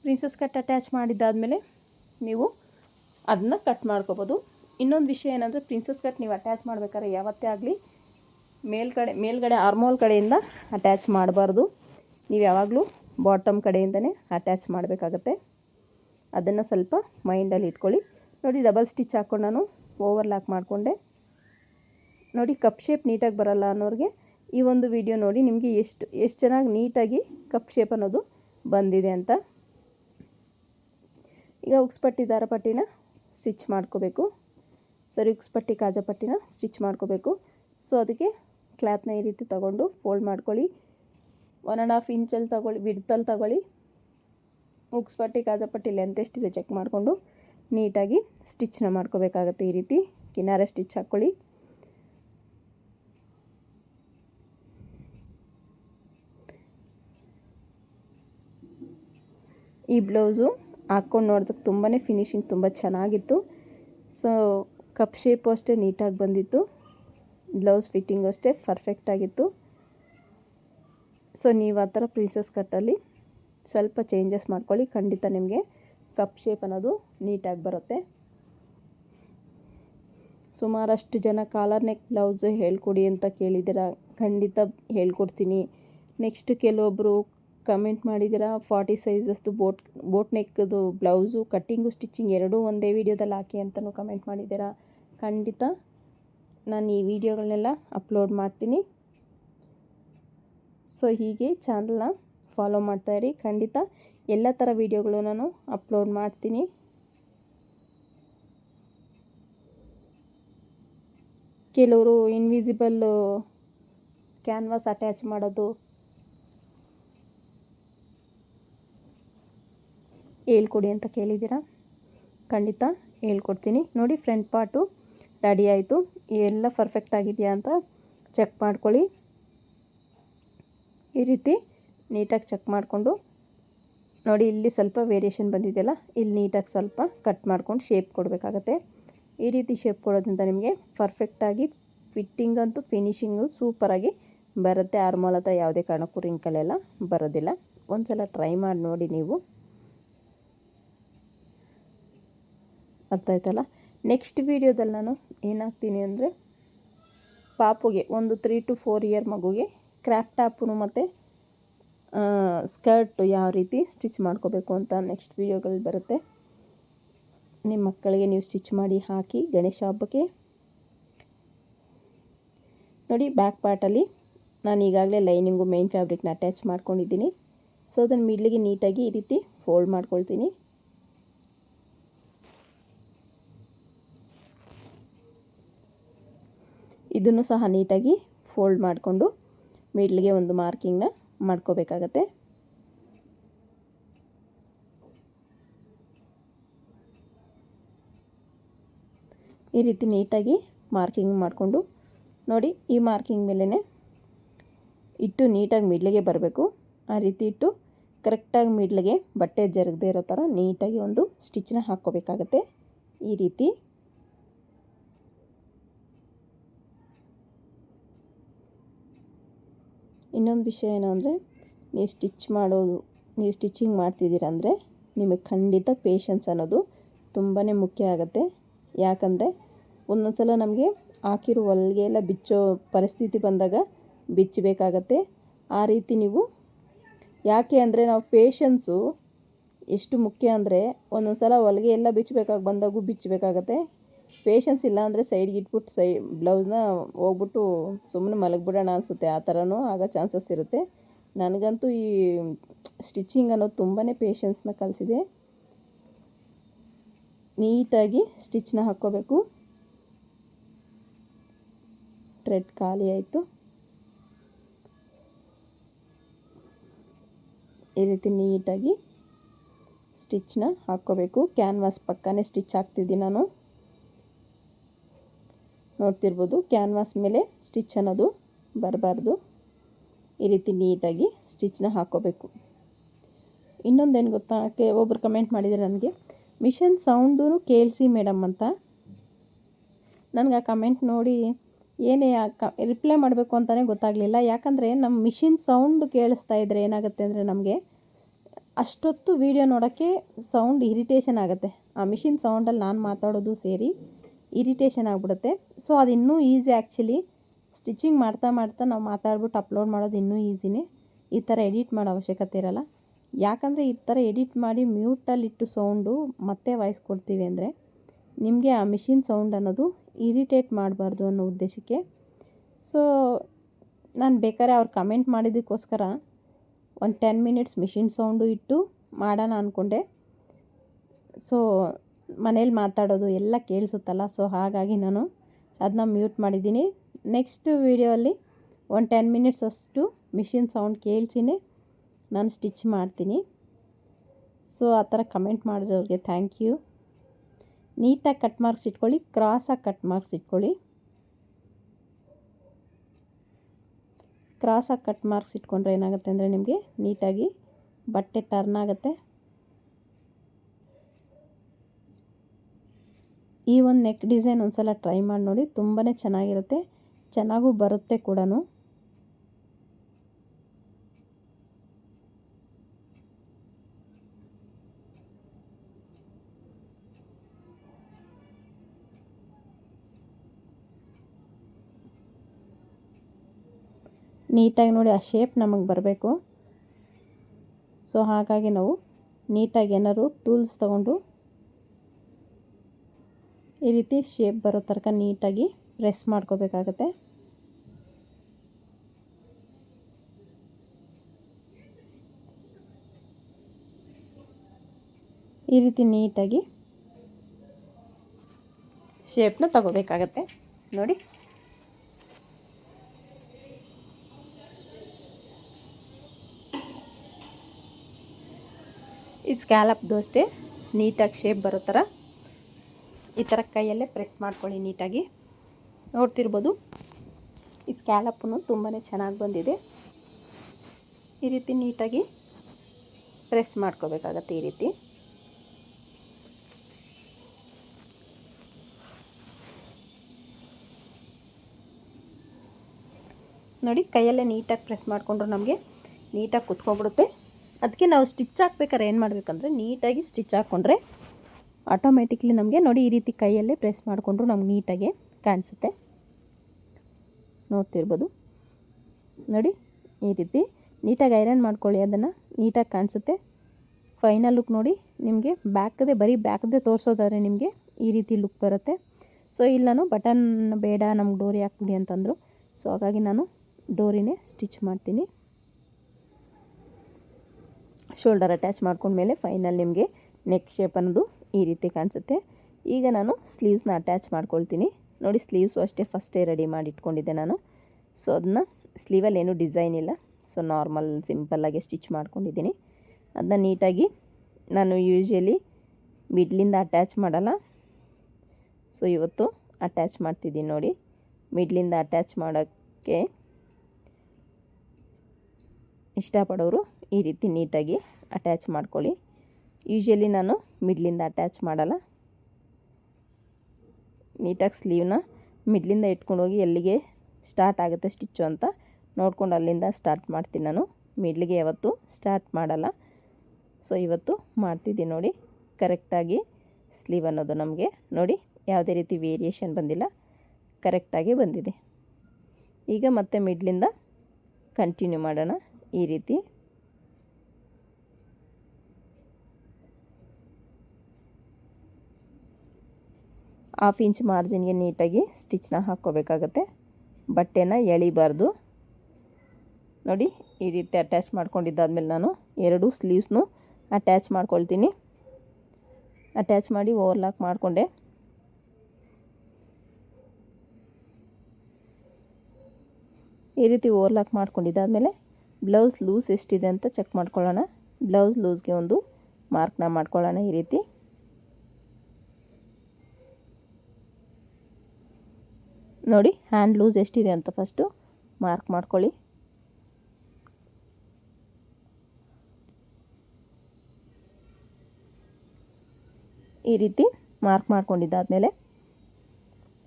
ಪ್ರಿನ್ಸಸ್ ಕಟ್ ಅಟ್ಯಾಚ್ ಮಾಡಿದ್ದಾದಮೇಲೆ ನೀವು ಅದನ್ನ ಕಟ್ ಮಾಡ್ಕೋಬೋದು. ಇನ್ನೊಂದು ವಿಷಯ ಏನಂದರೆ ಪ್ರಿನ್ಸಸ್ ಕಟ್ ನೀವು ಅಟ್ಯಾಚ್ ಮಾಡಬೇಕಾದ್ರೆ ಯಾವತ್ತೇ ಆಗಲಿ ಮೇಲ್ಗಡೆ ಮೇಲ್ಗಡೆ ಆರ್ಮೋಲ್ ಕಡೆಯಿಂದ ಅಟ್ಯಾಚ್ ಮಾಡಬಾರ್ದು. ನೀವು ಯಾವಾಗಲೂ ಬಾಟಮ್ ಕಡೆಯಿಂದನೇ ಅಟ್ಯಾಚ್ ಮಾಡಬೇಕಾಗತ್ತೆ. ಅದನ್ನು ಸ್ವಲ್ಪ ಮೈಂಡಲ್ಲಿ ಇಟ್ಕೊಳ್ಳಿ. ನೋಡಿ ಡಬಲ್ ಸ್ಟಿಚ್ ಹಾಕ್ಕೊಂಡು ನಾನು ಓವರ್ಲಾಕ್ ಮಾಡಿಕೊಂಡೆ. ನೋಡಿ ಕಪ್ ಶೇಪ್ ನೀಟಾಗಿ ಬರಲ್ಲ ಅನ್ನೋರಿಗೆ ಈ ಒಂದು ವಿಡಿಯೋ ನೋಡಿ ನಿಮಗೆ ಎಷ್ಟು ಎಷ್ಟು ಚೆನ್ನಾಗಿ ನೀಟಾಗಿ ಕಪ್ ಶೇಪ್ ಅನ್ನೋದು ಬಂದಿದೆ ಅಂತ. ಈಗ ಉಕ್ಸ್ಪಟ್ಟಿ ದಾರಪಟ್ಟಿನ ಸ್ಟಿಚ್ ಮಾಡ್ಕೋಬೇಕು. ಸರಿ ಉಕ್ಸ್ಪಟ್ಟಿ ಕಾಜಪಟ್ಟಿನ ಸ್ಟಿಚ್ ಮಾಡ್ಕೋಬೇಕು. ಸೊ ಅದಕ್ಕೆ ಕ್ಲಾತ್ನ ಈ ರೀತಿ ತಗೊಂಡು ಫೋಲ್ಡ್ ಮಾಡ್ಕೊಳ್ಳಿ. ಒನ್ ಆ್ಯಂಡ್ ಹಾಫ್ ಇಂಚಲ್ಲಿ ತಗೊಳ್ಳಿ ಬಿಡ್ತಲ್ಲಿ ತಗೊಳ್ಳಿ. ಉಕ್ಸ್ಪಟ್ಟಿ ಕಾಜಪಟ್ಟಿ ಲೆಂತ್ ಎಷ್ಟಿದೆ ಚೆಕ್ ಮಾಡಿಕೊಂಡು ನೀಟಾಗಿ ಸ್ಟಿಚ್ನ ಮಾಡ್ಕೋಬೇಕಾಗತ್ತೆ ಈ ರೀತಿ. ಕಿನಾರೆ ಸ್ಟಿಚ್ ಹಾಕ್ಕೊಳ್ಳಿ ಈ ಬ್ಲೌಸು ಹಾಕ್ಕೊಂಡು ನೋಡಿದಕ್ಕೆ ತುಂಬಾ ಫಿನಿಶಿಂಗ್ ತುಂಬ ಚೆನ್ನಾಗಿತ್ತು. ಸೊ ಕಪ್ ಶೇಪು ಅಷ್ಟೇ ನೀಟಾಗಿ ಬಂದಿತ್ತು. ಬ್ಲೌಸ್ ಫಿಟ್ಟಿಂಗ್ ಅಷ್ಟೇ ಪರ್ಫೆಕ್ಟಾಗಿತ್ತು ಸೊ ನೀವು ಆ ಥರ ಪ್ರಿನ್ಸಸ್ ಕಟ್ಟಲ್ಲಿ ಸ್ವಲ್ಪ ಚೇಂಜಸ್ ಮಾಡ್ಕೊಳ್ಳಿ. ಖಂಡಿತ ನಿಮಗೆ ಕಪ್ ಶೇಪ್ ಅನ್ನೋದು ನೀಟಾಗಿ ಬರುತ್ತೆ. ಸುಮಾರಷ್ಟು ಜನ ಕಾಲರ್ ನೆಕ್ ಬ್ಲೌಸು ಹೇಳ್ಕೊಡಿ ಅಂತ ಕೇಳಿದ್ದೀರ? ಖಂಡಿತ ಹೇಳ್ಕೊಡ್ತೀನಿ. ನೆಕ್ಸ್ಟ್ ಕೆಲವೊಬ್ಬರು ಕಮೆಂಟ್ ಮಾಡಿದ್ದೀರಾ? ಫಾರ್ಟಿ ಸೈಜಸ್ದು ಬೋಟ್ ಬೋಟ್ ನೆಕ್ದು ಬ್ಲೌಸು ಕಟ್ಟಿಂಗು ಸ್ಟಿಚಿಂಗ್ ಎರಡೂ ಒಂದೇ ವೀಡಿಯೋದಲ್ಲಿ ಹಾಕಿ ಅಂತಲೂ ಕಮೆಂಟ್ ಮಾಡಿದ್ದೀರಾ? ಖಂಡಿತ ನಾನು ಈ ವಿಡಿಯೋಗಳನ್ನೆಲ್ಲ ಅಪ್ಲೋಡ್ ಮಾಡ್ತೀನಿ. ಸೊ ಹೀಗೆ ಚಾನಲ್ನ ಫಾಲೋ ಮಾಡ್ತಾಯಿರಿ ಖಂಡಿತ ಎಲ್ಲ ಥರ ವೀಡಿಯೋಗಳು ನಾನು ಅಪ್ಲೋಡ್ ಮಾಡ್ತೀನಿ. ಕೆಲವರು ಇನ್ವಿಸಿಬಲ್ ಕ್ಯಾನ್ವಾಸ್ ಅಟ್ಯಾಚ್ ಮಾಡೋದು. ಹೇಳ್ಕೊಡಿ ಅಂತ ಕೇಳಿದ್ದೀರಾ? ಖಂಡಿತ ಹೇಳ್ಕೊಡ್ತೀನಿ. ನೋಡಿ ಫ್ರಂಟ್ ಪಾರ್ಟು ರೆಡಿ ಆಯಿತು. ಎಲ್ಲ ಪರ್ಫೆಕ್ಟ್ ಆಗಿದೆಯಾ ಅಂತ ಚೆಕ್ ಮಾಡ್ಕೊಳ್ಳಿ. ಈ ರೀತಿ ನೀಟಾಗಿ ಚೆಕ್ ಮಾಡಿಕೊಂಡು ನೋಡಿ ಇಲ್ಲಿ ಸ್ವಲ್ಪ ವೇರಿಯೇಷನ್ ಬಂದಿದೆಯಲ್ಲ, ಇಲ್ಲಿ ನೀಟಾಗಿ ಸ್ವಲ್ಪ ಕಟ್ ಮಾಡ್ಕೊಂಡು ಶೇಪ್ ಕೊಡಬೇಕಾಗತ್ತೆ. ಈ ರೀತಿ ಶೇಪ್ ಕೊಡೋದ್ರಿಂದ ನಿಮಗೆ ಪರ್ಫೆಕ್ಟಾಗಿ ಫಿಟ್ಟಿಂಗ್ ಅಂತೂ ಫಿನಿಷಿಂಗು ಸೂಪರಾಗಿ ಬರುತ್ತೆ. ಆರ್ಮೋಲ್ ಹತ್ರ ಯಾವುದೇ ಕಾರಣಕ್ಕೂ ರಿಂಕಲೆಲ್ಲ ಬರೋದಿಲ್ಲ. ಒಂದು ಸಲ ಟ್ರೈ ಮಾಡಿ ನೋಡಿ ನೀವು. ಅರ್ಥ ಆಯ್ತಲ್ಲ? ನೆಕ್ಸ್ಟ್ ವೀಡಿಯೋದಲ್ಲಿ ನಾನು ಏನಾಗ್ತೀನಿ ಅಂದರೆ, ಪಾಪುಗೆ ಒಂದು ತ್ರೀ ಟು ಫೋರ್ ಇಯರ್ ಮಗುಗೆ ಕ್ರ್ಯಾಪ್ ಟಾಪು ಮತ್ತು ಸ್ಕರ್ಟು ಯಾವ ರೀತಿ ಸ್ಟಿಚ್ ಮಾಡ್ಕೋಬೇಕು ಅಂತ ನೆಕ್ಸ್ಟ್ ವೀಡಿಯೋಗಳು ಬರುತ್ತೆ. ನಿಮ್ಮ ಮಕ್ಕಳಿಗೆ ನೀವು ಸ್ಟಿಚ್ ಮಾಡಿ ಹಾಕಿ ಗಣೇಶ ಹಬ್ಬಕ್ಕೆ. ನೋಡಿ ಬ್ಯಾಕ್ ಪಾರ್ಟಲ್ಲಿ ನಾನು ಈಗಾಗಲೇ ಲೈನಿಂಗು ಮೈನ್ ಫ್ಯಾಬ್ರಿಕ್ನ ಅಟ್ಯಾಚ್ ಮಾಡ್ಕೊಂಡಿದ್ದೀನಿ. ಸೊ ಅದನ್ನು ಮಿಡ್ಲಿಗೆ ನೀಟಾಗಿ ಈ ರೀತಿ ಫೋಲ್ಡ್ ಮಾಡ್ಕೊಳ್ತೀನಿ. ಇದನ್ನು ಸಹ ನೀಟಾಗಿ ಫೋಲ್ಡ್ ಮಾಡಿಕೊಂಡು ಮಿಡ್ಲಿಗೆ ಒಂದು ಮಾರ್ಕಿಂಗ್ನ ಮಾಡ್ಕೋಬೇಕಾಗತ್ತೆ. ಈ ರೀತಿ ನೀಟಾಗಿ ಮಾರ್ಕಿಂಗ್ ಮಾಡಿಕೊಂಡು ನೋಡಿ, ಈ ಮಾರ್ಕಿಂಗ್ ಮೇಲೇ ಇಟ್ಟು ನೀಟಾಗಿ ಮಿಡ್ಲಿಗೆ ಬರಬೇಕು. ಆ ರೀತಿ ಇಟ್ಟು ಕರೆಕ್ಟಾಗಿ ಮಿಡ್ಲಿಗೆ ಬಟ್ಟೆ ಜರಗದೇ ಇರೋ ಥರ ನೀಟಾಗಿ ಒಂದು ಸ್ಟಿಚ್ನ ಹಾಕ್ಕೋಬೇಕಾಗತ್ತೆ. ಈ ರೀತಿ ಇನ್ನೊಂದು ವಿಷಯ ಏನು ಅಂದರೆ ನೀವು ಸ್ಟಿಚ್ ಮಾಡೋದು, ನೀವು ಸ್ಟಿಚಿಂಗ್ ಮಾಡ್ತಿದ್ದೀರ ಅಂದರೆ ನಿಮಗೆ ಖಂಡಿತ ಪೇಷನ್ಸ್ ಅನ್ನೋದು ತುಂಬಾ ಮುಖ್ಯ ಆಗುತ್ತೆ. ಯಾಕಂದರೆ ಒಂದೊಂದು ಸಲ ನಮಗೆ ಹಾಕಿರೋ ಹೊಲಿಗೆ ಎಲ್ಲ ಬಿಚ್ಚೋ ಪರಿಸ್ಥಿತಿ ಬಂದಾಗ ಬಿಚ್ಚಬೇಕಾಗತ್ತೆ. ಆ ರೀತಿ ನೀವು, ಯಾಕೆ ಅಂದರೆ ನಾವು ಪೇಷನ್ಸು ಎಷ್ಟು ಮುಖ್ಯ ಅಂದರೆ ಒಂದೊಂದು ಸಲ ಹೊಲಿಗೆ ಎಲ್ಲ ಬಿಚ್ಚಬೇಕಾಗಿ ಬಂದಾಗೂ ಬಿಚ್ಚಬೇಕಾಗತ್ತೆ. ಪೇಷನ್ಸ್ ಇಲ್ಲ ಅಂದರೆ ಸೈಡ್ಗೆ ಇಟ್ಬಿಟ್ಟು ಸೈ ಬ್ಲೌಸ್ನ ಹೋಗ್ಬಿಟ್ಟು ಸುಮ್ಮನೆ ಮಲಗಿಬಿಡೋಣ ಅನಿಸುತ್ತೆ. ಆ ಥರನೂ ಆಗೋ ಚಾನ್ಸಸ್ ಇರುತ್ತೆ. ನನಗಂತೂ ಈ ಸ್ಟಿಚಿಂಗ್ ಅನ್ನೋದು ತುಂಬಾ ಪೇಷನ್ಸ್ನ ಕಲಿಸಿದೆ. ನೀಟಾಗಿ ಸ್ಟಿಚ್ನ ಹಾಕ್ಕೋಬೇಕು. ಥ್ರೆಡ್ ಖಾಲಿ ಆಯಿತು. ಈ ರೀತಿ ನೀಟಾಗಿ ಸ್ಟಿಚ್ನ ಹಾಕ್ಕೋಬೇಕು. ಕ್ಯಾನ್ವಾಸ್ ಪಕ್ಕನೇ ಸ್ಟಿಚ್ ಹಾಕ್ತಿದ್ದೀನಿ ನಾನು. ನೋಡ್ತಿರ್ಬೋದು. ಕ್ಯಾನ್ವಾಸ್ ಮೇಲೆ ಸ್ಟಿಚ್ ಅನ್ನೋದು ಬರಬಾರ್ದು. ಈ ರೀತಿ ನೀಟಾಗಿ ಸ್ಟಿಚ್ನ ಹಾಕೋಬೇಕು. ಇನ್ನೊಂದೇನು ಗೊತ್ತಾ? ಕೆ ಒಬ್ಬರು ಕಮೆಂಟ್ ಮಾಡಿದರೆ ನನಗೆ. ಮಿಷನ್ ಸೌಂಡು ಕೇಳಿಸಿ ಮೇಡಮ್ ಅಂತ. ನನಗೆ ಆ ಕಮೆಂಟ್ ನೋಡಿ ಏನೇ ಕ ರಿಪ್ಲೈ ಮಾಡಬೇಕು ಅಂತಲೇ ಗೊತ್ತಾಗಲಿಲ್ಲ. ಯಾಕಂದರೆ ನಮ್ಮ ಮಿಷಿನ್ ಸೌಂಡ್ ಕೇಳಿಸ್ತಾ ಇದ್ದರೆ ಏನಾಗುತ್ತೆ ಅಂದರೆ ನಮಗೆ ಅಷ್ಟೊತ್ತು ವೀಡಿಯೋ ನೋಡೋಕ್ಕೆ ಸೌಂಡ್ ಇರಿಟೇಷನ್ ಆಗುತ್ತೆ. ಆ ಮಿಷಿನ್ ಸೌಂಡಲ್ಲಿ ನಾನು ಮಾತಾಡೋದು ಸೇರಿ ಇರಿಟೇಷನ್ ಆಗಿಬಿಡುತ್ತೆ. ಸೊ, ಅದು ಇನ್ನೂ ಈಸಿ ಆ್ಯಕ್ಚುಲಿ ಸ್ಟಿಚಿಂಗ್ ಮಾಡ್ತಾ ಮಾಡ್ತಾ ನಾವು ಮಾತಾಡ್ಬಿಟ್ಟು ಅಪ್ಲೋಡ್ ಮಾಡೋದು ಇನ್ನೂ ಈಸಿನೇ. ಈ ಥರ ಎಡಿಟ್ ಮಾಡೋ ಅವಶ್ಯಕತೆ ಇರಲ್ಲ. ಯಾಕಂದರೆ ಈ ಥರ ಎಡಿಟ್ ಮಾಡಿ ಮ್ಯೂಟಲ್ಲಿಟ್ಟು ಸೌಂಡು ಮತ್ತೆ ವಾಯ್ಸ್ ಕೊಡ್ತೀವಿ ಅಂದರೆ ನಿಮಗೆ ಆ ಮಿಷಿನ್ ಸೌಂಡ್ ಅನ್ನೋದು ಇರಿಟೇಟ್ ಮಾಡಬಾರ್ದು ಅನ್ನೋ ಉದ್ದೇಶಕ್ಕೆ. ಸೊ, ನಾನು ಬೇಕಾದ್ರೆ ಅವ್ರು ಕಮೆಂಟ್ ಮಾಡಿದ್ದಕ್ಕೋಸ್ಕರ ಒಂದು ಟೆನ್ ಮಿನಿಟ್ಸ್ ಮಿಷಿನ್ ಸೌಂಡು ಇಟ್ಟು ಮಾಡೋಣ ಅಂದ್ಕೊಂಡೆ ಸೊ ಮನೇಲಿ ಮಾತಾಡೋದು ಎಲ್ಲ ಕೇಳಿಸುತ್ತಲ್ಲ ಸೊ ಹಾಗಾಗಿ ನಾನು ಅದನ್ನ ಮ್ಯೂಟ್ ಮಾಡಿದ್ದೀನಿ. ನೆಕ್ಸ್ಟ್ ವೀಡಿಯೋಲ್ಲಿ ಒಂದು ಟೆನ್ ಮಿನಿಟ್ಸ್ ಅಷ್ಟು ಮಿಷಿನ್ ಸೌಂಡ್ ಕೇಳಿಸಿನೇ ನಾನು ಸ್ಟಿಚ್ ಮಾಡ್ತೀನಿ. ಸೊ ಆ ಥರ ಕಮೆಂಟ್ ಮಾಡಿದವ್ರಿಗೆ ಥ್ಯಾಂಕ್ ಯು ನೀಟಾಗಿ ಕಟ್ ಮಾರ್ಕ್ಸ್ ಇಟ್ಕೊಳ್ಳಿ ಕ್ರಾಸಾಗಿ ಕಟ್ ಮಾರ್ಕ್ಸ್ ಇಟ್ಕೊಳ್ಳಿ. ಕ್ರಾಸಾಗಿ ಕಟ್ ಮಾರ್ಕ್ಸ್ ಇಟ್ಕೊಂಡ್ರೆ ಏನಾಗುತ್ತೆ ಅಂದರೆ ನಿಮಗೆ ನೀಟಾಗಿ ಬಟ್ಟೆ ಟರ್ನ್ ಆಗುತ್ತೆ. ಈ ಒಂದು ನೆಕ್ ಡಿಸೈನ್ ಒಂದು ಸಲ ಟ್ರೈ ಮಾಡಿ ನೋಡಿ ತುಂಬಾ ಚೆನ್ನಾಗಿರುತ್ತೆ. ಚೆನ್ನಾಗೂ ಬರುತ್ತೆ ಕೂಡ ನೀಟಾಗಿ ನೋಡಿ, ಆ ಶೇಪ್ ನಮಗೆ ಬರಬೇಕು. ಸೊ ಹಾಗಾಗಿ ನಾವು ನೀಟಾಗಿ ಏನಾದ್ರು ಟೂಲ್ಸ್ ತೊಗೊಂಡು ಈ ರೀತಿ ಶೇಪ್ ಬರೋ ತನಕ ನೀಟಾಗಿ ಪ್ರೆಸ್ ಮಾಡ್ಕೋಬೇಕಾಗತ್ತೆ. ಈ ರೀತಿ ನೀಟಾಗಿ ಶೇಪ್ನ ತಗೋಬೇಕಾಗತ್ತೆ. ನೋಡಿ. ಈ ಸ್ಕ್ಯಾಲಪ್ ಅಷ್ಟೇ ನೀಟಾಗಿ ಶೇಪ್ ಬರೋ ಥರ ಈ ಥರ ಕೈಯಲ್ಲೇ ಪ್ರೆಸ್ ಮಾಡ್ಕೊಳ್ಳಿ ನೀಟಾಗಿ. ನೋಡ್ತಿರ್ಬೋದು ಈ ಸ್ಕ್ಯಾಲಪ್ಪನು ತುಂಬಾ ಚೆನ್ನಾಗಿ ಬಂದಿದೆ. ಈ ರೀತಿ ನೀಟಾಗಿ ಪ್ರೆಸ್ ಮಾಡ್ಕೋಬೇಕಾಗತ್ತೆ ಈ ರೀತಿ. ನೋಡಿ ಕೈಯಲ್ಲೇ ನೀಟಾಗಿ ಪ್ರೆಸ್ ಮಾಡಿಕೊಂಡ್ರು ನಮಗೆ ನೀಟಾಗಿ ಕುತ್ಕೊಂಡ್ಬಿಡುತ್ತೆ. ಅದಕ್ಕೆ ನಾವು ಸ್ಟಿಚ್ ಹಾಕ್ಬೇಕಾದ್ರೆ ಏನು ಮಾಡಬೇಕಂದ್ರೆ ನೀಟಾಗಿ ಸ್ಟಿಚ್ ಹಾಕ್ಕೊಂಡ್ರೆ ಆಟೋಮೆಟಿಕ್ಲಿ ನಮಗೆ ನೋಡಿ ಈ ರೀತಿ ಕೈಯಲ್ಲೇ ಪ್ರೆಸ್ ಮಾಡಿಕೊಂಡ್ರು ನಮ್ಗೆ ನೀಟಾಗಿ ಕಾಣಿಸುತ್ತೆ. ನೋಡ್ತಿರ್ಬೋದು. ನೋಡಿ ಈ ರೀತಿ ನೀಟಾಗಿ ಐರನ್ ಮಾಡ್ಕೊಳ್ಳಿ, ಅದನ್ನು ನೀಟಾಗಿ ಕಾಣಿಸುತ್ತೆ. ಫೈನಲ್ ಲುಕ್ ನೋಡಿ ನಿಮಗೆ ಬ್ಯಾಕ್ದೇ, ಬರೀ ಬ್ಯಾಕ್ದೇ ತೋರಿಸೋದಾದ್ರೆ ನಿಮಗೆ ಈ ರೀತಿ ಲುಕ್ ಬರುತ್ತೆ. ಸೊ ಇಲ್ಲಿ ನಾನು ಬಟನ್ ಬೇಡ, ನಮ್ಗೆ ಡೋರಿ ಹಾಕ್ಬಿಡಿ ಅಂತಂದರು. ಸೊ ಹಾಗಾಗಿ ನಾನು ಡೋರಿನೇ ಸ್ಟಿಚ್ ಮಾಡ್ತೀನಿ. ಶೋಲ್ಡರ್ ಅಟ್ಯಾಚ್ ಮಾಡ್ಕೊಂಡ್ಮೇಲೆ ಫೈನಲ್ ನಿಮಗೆ ನೆಕ್ ಶೇಪ್ ಅನ್ನೋದು ಈ ರೀತಿ ಕಾಣಿಸುತ್ತೆ. ಈಗ ನಾನು ಸ್ಲೀವ್ಸ್ನ ಅಟ್ಯಾಚ್ ಮಾಡ್ಕೊಳ್ತೀನಿ. ನೋಡಿ ಸ್ಲೀವ್ಸು ಅಷ್ಟೇ ಫಸ್ಟೇ ರೆಡಿ ಮಾಡಿ ಇಟ್ಕೊಂಡಿದ್ದೆ ನಾನು. ಸೊ ಅದನ್ನ ಸ್ಲೀವಲ್ಲಿ ಏನೂ ಡಿಸೈನ್ ಇಲ್ಲ. ಸೊ ನಾರ್ಮಲ್ ಸಿಂಪಲ್ಲಾಗಿ ಸ್ಟಿಚ್ ಮಾಡ್ಕೊಂಡಿದ್ದೀನಿ. ಅದನ್ನ ನೀಟಾಗಿ ನಾನು ಯೂಶ್ವಲಿ ಮಿಡ್ಲಿಂದ ಅಟ್ಯಾಚ್ ಮಾಡಲ್ಲ. ಸೊ ಇವತ್ತು ಅಟ್ಯಾಚ್ ಮಾಡ್ತಿದ್ದೀನಿ ನೋಡಿ. ಮಿಡ್ಲಿಂದ ಅಟ್ಯಾಚ್ ಮಾಡೋಕ್ಕೆ ಇಷ್ಟಪಡೋರು ಈ ರೀತಿ ನೀಟಾಗಿ ಅಟ್ಯಾಚ್ ಮಾಡ್ಕೊಳ್ಳಿ. ಯೂಶ್ವಲಿ ನಾನು ಮಿಡ್ಲಿಂದ ಅಟ್ಯಾಚ್ ಮಾಡಲ್ಲ. ನೀಟಾಗಿ ಸ್ಲೀವ್ನ ಮಿಡ್ಲಿಂದ ಇಟ್ಕೊಂಡೋಗಿ ಎಲ್ಲಿಗೆ ಸ್ಟಾರ್ಟ್ ಆಗುತ್ತೆ ಸ್ಟಿಚ್ಚು ಅಂತ ನೋಡ್ಕೊಂಡು ಅಲ್ಲಿಂದ ಸ್ಟಾರ್ಟ್ ಮಾಡ್ತೀನಿ ನಾನು. ಮಿಡ್ಲಿಗೆ ಯಾವತ್ತು ಸ್ಟಾರ್ಟ್ ಮಾಡಲ್ಲ. ಸೊ ಇವತ್ತು ಮಾಡ್ತಿದ್ದೀನಿ ನೋಡಿ. ಕರೆಕ್ಟಾಗಿ ಸ್ಲೀವ್ ಅನ್ನೋದು ನಮಗೆ. ನೋಡಿ, ಯಾವುದೇ ರೀತಿ ವೇರಿಯೇಷನ್ ಬಂದಿಲ್ಲ. ಕರೆಕ್ಟಾಗಿ ಬಂದಿದೆ. ಈಗ ಮತ್ತೆ ಮಿಡ್ಲಿಂದ ಕಂಟಿನ್ಯೂ ಮಾಡೋಣ. ಈ ರೀತಿ ಹಾಫ್ ಇಂಚ್ ಮಾರ್ಜಿನ್ಗೆ ನೀಟಾಗಿ ಸ್ಟಿಚ್ನ ಹಾಕ್ಕೋಬೇಕಾಗತ್ತೆ. ಬಟ್ಟೆನ ಎಳಿಬಾರ್ದು. ನೋಡಿ, ಈ ರೀತಿ ಅಟ್ಯಾಚ್ ಮಾಡ್ಕೊಂಡಿದ್ದಾದ್ಮೇಲೆ ನಾನು ಎರಡು ಸ್ಲೀವ್ಸ್ನು ಅಟ್ಯಾಚ್ ಮಾಡ್ಕೊಳ್ತೀನಿ. ಅಟ್ಯಾಚ್ ಮಾಡಿ ಓವರ್ಲಾಕ್ ಮಾಡಿಕೊಂಡೆ. ಈ ರೀತಿ ಓವರ್ಲಾಕ್ ಮಾಡ್ಕೊಂಡಿದ್ದಾದಮೇಲೆ ಬ್ಲೌಸ್ ಲೂಸ್ ಎಷ್ಟಿದೆ ಅಂತ ಚೆಕ್ ಮಾಡ್ಕೊಳ್ಳೋಣ. ಬ್ಲೌಸ್ ಲೂಸ್ಗೆ ಒಂದು ಮಾರ್ಕ್ನ ಮಾಡ್ಕೊಳ್ಳೋಣ ಈ ರೀತಿ. ನೋಡಿ ಹ್ಯಾಂಡ್ ಲೂಸ್ ಎಷ್ಟಿದೆ ಅಂತ ಫಸ್ಟು ಮಾರ್ಕ್ ಮಾಡ್ಕೊಳ್ಳಿ. ಈ ರೀತಿ ಮಾರ್ಕ್ ಮಾಡ್ಕೊಂಡಿದ್ದಾದಮೇಲೆ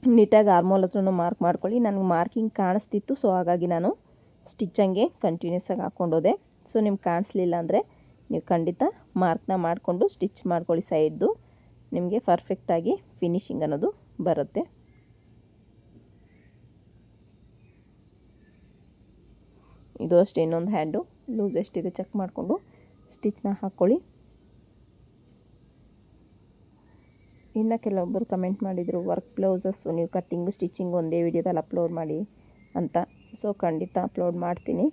ನೀಟಾಗಿ ಆರ್ಮೋಲ್ ಹತ್ರನೂ ಮಾರ್ಕ್ ಮಾಡ್ಕೊಳ್ಳಿ. ನನಗೆ ಮಾರ್ಕಿಂಗ್ ಕಾಣಿಸ್ತಿತ್ತು ಸೊ ಹಾಗಾಗಿ ನಾನು ಸ್ಟಿಚ್ಚಂಗೆ ಕಂಟಿನ್ಯೂಸ್ ಆಗಿ ಹಾಕ್ಕೊಂಡೋದೆ. ಸೊ ನಿಮ್ಗೆ ಕಾಣಿಸ್ಲಿಲ್ಲ ಅಂದರೆ ನೀವು ಖಂಡಿತ ಮಾರ್ಕ್ನ ಮಾಡಿಕೊಂಡು ಸ್ಟಿಚ್ ಮಾಡ್ಕೊಳ್ಳಿ ಸೈಡ್ದು ನಿಮಗೆ ಪರ್ಫೆಕ್ಟಾಗಿ ಫಿನಿಶಿಂಗ್ ಅನ್ನೋದು ಬರುತ್ತೆ. ಇದು ಅಷ್ಟೇ ಇನ್ನೊಂದು ಹ್ಯಾಂಡು. ಲೂಸ್ ಎಷ್ಟಿದೆ ಚೆಕ್ ಮಾಡಿಕೊಂಡು ಸ್ಟಿಚ್ನ ಹಾಕ್ಕೊಳ್ಳಿ ಇನ್ನು ಕೆಲವೊಬ್ಬರು ಕಮೆಂಟ್ ಮಾಡಿದರು, ವರ್ಕ್ ಬ್ಲೌಸಸ್ಸು ನೀವು ಕಟ್ಟಿಂಗು ಸ್ಟಿಚಿಂಗು ಒಂದೇ ವಿಡಿಯೋದಲ್ಲಿ ಅಪ್ಲೋಡ್ ಮಾಡಿ ಅಂತ. ಸೊ, ಖಂಡಿತ ಅಪ್ಲೋಡ್ ಮಾಡ್ತೀನಿ.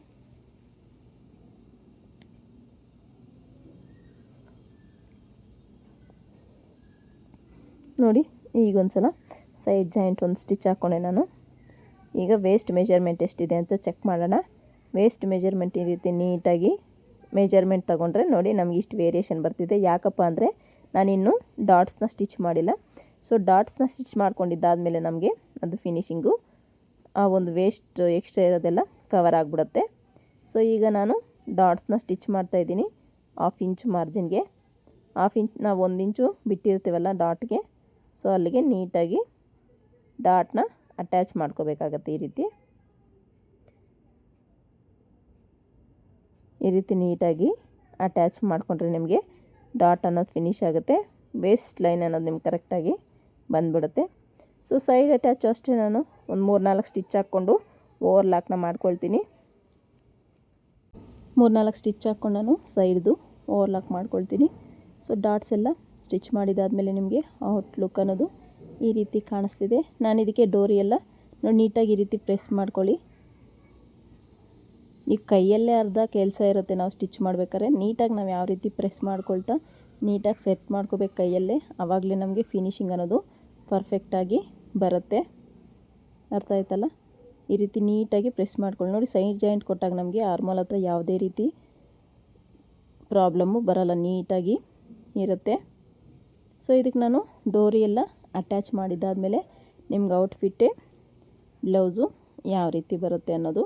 ನೋಡಿ ಈಗೊಂದು ಸಲ ಸೈಡ್ ಜಾಯಿಂಟ್ ಒಂದು ಸ್ಟಿಚ್ ಹಾಕ್ಕೊಂಡೆ ನಾನು. ಈಗ ವೇಸ್ಟ್ ಮೆಜರ್ಮೆಂಟ್ ಎಷ್ಟಿದೆ ಅಂತ ಚೆಕ್ ಮಾಡೋಣ. ವೇಸ್ಟ್ ಮೆಜರ್ಮೆಂಟ್ ಈ ರೀತಿ ನೀಟಾಗಿ ಮೆಜರ್ಮೆಂಟ್ ತೊಗೊಂಡ್ರೆ ನೋಡಿ ನಮ್ಗೆ ಇಷ್ಟು ವೇರಿಯೇಷನ್ ಬರ್ತಿದೆ. ಯಾಕಪ್ಪ ಅಂದರೆ ನಾನಿನ್ನು ಡಾಟ್ಸ್ನ ಸ್ಟಿಚ್ ಮಾಡಿಲ್ಲ. ಸೊ ಡಾಟ್ಸ್ನ ಸ್ಟಿಚ್ ಮಾಡ್ಕೊಂಡಿದ್ದಾದಮೇಲೆ ನಮಗೆ ಅದು ಫಿನಿಶಿಂಗು ಆ ಒಂದು ವೇಸ್ಟ್ ಎಕ್ಸ್ಟ್ರಾ ಇರೋದೆಲ್ಲ ಕವರ್ ಆಗಿಬಿಡುತ್ತೆ. ಸೊ ಈಗ ನಾನು ಡಾಟ್ಸ್ನ ಸ್ಟಿಚ್ ಮಾಡ್ತಾಯಿದ್ದೀನಿ ಹಾಫ್ ಇಂಚ್ ಮಾರ್ಜಿನ್ಗೆ ಹಾಫ್ ಇಂಚ್ ನಾವು ಒಂದು ಇಂಚು ಬಿಟ್ಟಿರ್ತೀವಲ್ಲ ಡಾಟ್ಗೆ ಸೊ ಅಲ್ಲಿಗೆ ನೀಟಾಗಿ ಡಾಟ್ನ ಅಟ್ಯಾಚ್ ಮಾಡ್ಕೋಬೇಕಾಗತ್ತೆ ಈ ರೀತಿ. ಈ ರೀತಿ ನೀಟಾಗಿ ಅಟ್ಯಾಚ್ ಮಾಡಿಕೊಂಡ್ರೆ ನಿಮಗೆ ಡಾಟ್ ಅನ್ನೋದು ಫಿನಿಶ್ ಆಗುತ್ತೆ. ವೇಸ್ಟ್ ಲೈನ್ ಅನ್ನೋದು ನಿಮ್ಗೆ ಕರೆಕ್ಟಾಗಿ ಬಂದ್ಬಿಡುತ್ತೆ. ಸೊ ಸೈಡ್ ಅಟ್ಯಾಚು ಅಷ್ಟೇ ನಾನು ಒಂದು ಮೂರು ನಾಲ್ಕು ಸ್ಟಿಚ್ ಹಾಕ್ಕೊಂಡು ಓವರ್ ಲಾಕ್ನ ಮಾಡ್ಕೊಳ್ತೀನಿ. ಮೂರು ನಾಲ್ಕು ಸ್ಟಿಚ್ ಹಾಕ್ಕೊಂಡು ನಾನು ಸೈಡ್ದು ಓವರ್ ಲಾಕ್ ಮಾಡ್ಕೊಳ್ತೀನಿ. ಸೊ ಡಾಟ್ಸ್ ಎಲ್ಲ ಸ್ಟಿಚ್ ಮಾಡಿದಾದಮೇಲೆ ನಿಮಗೆ ಔಟ್ ಲುಕ್ ಅನ್ನೋದು ಈ ರೀತಿ ಕಾಣಿಸ್ತಿದೆ. ನಾನು ಇದಕ್ಕೆ ಡೋರಿ ಎಲ್ಲ ನೋಡಿ ನೀಟಾಗಿ ಈ ರೀತಿ ಪ್ರೆಸ್ ಮಾಡ್ಕೊಳ್ಳಿ. ಈ ಕೈಯಲ್ಲೇ ಅರ್ಧ ಕೆಲಸ ಇರುತ್ತೆ. ನಾವು ಸ್ಟಿಚ್ ಮಾಡ್ಬೇಕಾದ್ರೆ ನೀಟಾಗಿ ನಾವು ಯಾವ ರೀತಿ ಪ್ರೆಸ್ ಮಾಡ್ಕೊಳ್ತಾ ನೀಟಾಗಿ ಸೆಟ್ ಮಾಡ್ಕೋಬೇಕು ಕೈಯಲ್ಲೇ ಆವಾಗಲೇ ನಮಗೆ ಫಿನಿಶಿಂಗ್ ಅನ್ನೋದು ಪರ್ಫೆಕ್ಟಾಗಿ ಬರುತ್ತೆ. ಅರ್ಥ ಆಯ್ತಲ್ಲ? ಈ ರೀತಿ ನೀಟಾಗಿ ಪ್ರೆಸ್ ಮಾಡ್ಕೊಳ್ಳಿ. ನೋಡಿ, ಸೈಡ್ ಜಾಯಿಂಟ್ ಕೊಟ್ಟಾಗ ನಮಗೆ ಆರ್ಮೋಲ್ ಹತ್ರ ಯಾವುದೇ ರೀತಿ ಪ್ರಾಬ್ಲಮ್ಮು ಬರಲ್ಲ. ನೀಟಾಗಿ ಇರುತ್ತೆ. ಸೊ, ಇದಕ್ಕೆ ನಾನು ಡೋರಿ ಎಲ್ಲ ಅಟ್ಯಾಚ್ ಮಾಡಿದ್ದಾದಮೇಲೆ ನಿಮ್ಗೆ ಔಟ್ಫಿಟ್ಟೆ ಬ್ಲೌಸು ಯಾವ ರೀತಿ ಬರುತ್ತೆ ಅನ್ನೋದು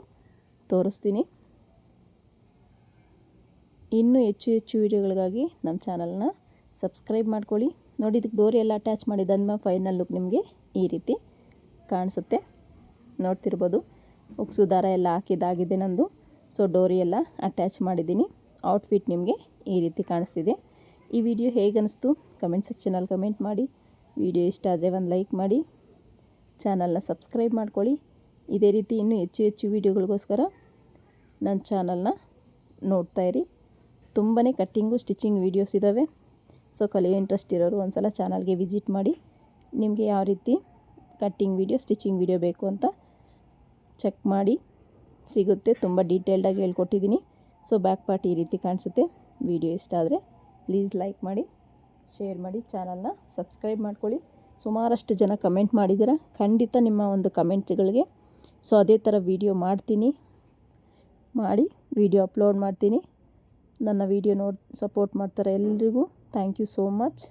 ತೋರಿಸ್ತೀನಿ. ಇನ್ನೂ ಹೆಚ್ಚು ಹೆಚ್ಚು ವೀಡಿಯೋಗಳಿಗಾಗಿ ನಮ್ಮ ಚಾನಲ್ನ ಸಬ್ಸ್ಕ್ರೈಬ್ ಮಾಡ್ಕೊಳ್ಳಿ. ನೋಡಿ, ಇದಕ್ಕೆ ಡೋರಿ ಎಲ್ಲ ಅಟ್ಯಾಚ್ ಮಾಡಿದ್ದಾದ್ಮೇಲೆ ಫೈನಲ್ ಲುಕ್ ನಿಮಗೆ ಈ ರೀತಿ ಕಾಣಿಸುತ್ತೆ. ನೋಡ್ತಿರ್ಬೋದು, ಉಕ್ಸು ದಾರ ಎಲ್ಲ ಹಾಕಿದ್ದಾಗಿದೆ ನಂದು. ಸೊ ಡೋರಿ ಎಲ್ಲ ಅಟ್ಯಾಚ್ ಮಾಡಿದ್ದೀನಿ. ಔಟ್ಫಿಟ್ ನಿಮಗೆ ಈ ರೀತಿ ಕಾಣಿಸ್ತಿದೆ. ಈ ವಿಡಿಯೋ ಹೇಗೆ ಅನ್ನಿಸ್ತು ಕಮೆಂಟ್ ಸೆಕ್ಷನಲ್ಲಿ ಕಮೆಂಟ್ ಮಾಡಿ. ವಿಡಿಯೋ ಇಷ್ಟ ಆದರೆ ಒಂದು ಲೈಕ್ ಮಾಡಿ. ಚಾನಲ್ನ ಸಬ್ಸ್ಕ್ರೈಬ್ ಮಾಡ್ಕೊಳ್ಳಿ. ಇದೇ ರೀತಿ ಇನ್ನೂ ಹೆಚ್ಚು ಹೆಚ್ಚು ವೀಡಿಯೋಗಳಿಗೋಸ್ಕರ ನನ್ನ ಚಾನಲ್ನ ನೋಡ್ತಾಯಿರಿ ತುಂಬಾ ಕಟ್ಟಿಂಗು, ಸ್ಟಿಚಿಂಗ್ ವೀಡಿಯೋಸ್ ಇದ್ದಾವೆ ಸೊ ಕಲಿಯೋ ಇಂಟ್ರೆಸ್ಟ್ ಇರೋರು ಒಂದು ಸಲ ಚಾನಲ್ಗೆ ವಿಸಿಟ್ ಮಾಡಿ. ನಿಮಗೆ ಯಾವ ರೀತಿ ಕಟ್ಟಿಂಗ್ ವೀಡಿಯೋ, ಸ್ಟಿಚಿಂಗ್ ವೀಡಿಯೋ ಬೇಕು ಅಂತ ಚೆಕ್ ಮಾಡಿ. ಸಿಗುತ್ತೆ. ತುಂಬ ಡೀಟೇಲ್ಡಾಗಿ ಹೇಳ್ಕೊಟ್ಟಿದ್ದೀನಿ. ಸೊ ಬ್ಯಾಕ್ ಪಾರ್ಟ್ ಈ ರೀತಿ ಕಾಣಿಸುತ್ತೆ. ವಿಡಿಯೋ ಇಷ್ಟ ಆದರೆ ಪ್ಲೀಸ್ ಲೈಕ್ ಮಾಡಿ, ಶೇರ್ ಮಾಡಿ, ಚಾನಲ್ನ ಸಬ್ಸ್ಕ್ರೈಬ್ ಮಾಡ್ಕೊಳ್ಳಿ. ಸುಮಾರಷ್ಟು ಜನ ಕಮೆಂಟ್ ಮಾಡಿದ್ದೀರಾ? ಖಂಡಿತ ನಿಮ್ಮ ಒಂದು ಕಮೆಂಟ್ಸ್ಗಳಿಗೆ ಸೊ ಅದೇ ಥರ ವೀಡಿಯೋ ಮಾಡ್ತೀನಿ. ಮಾಡಿ ವೀಡಿಯೋ ಅಪ್ಲೋಡ್ ಮಾಡ್ತೀನಿ. ನನ್ನ ವೀಡಿಯೋ ನೋಡಿ ಸಪೋರ್ಟ್ ಮಾಡ್ತಾರೆ ಎಲ್ರಿಗೂ. Thank you so much.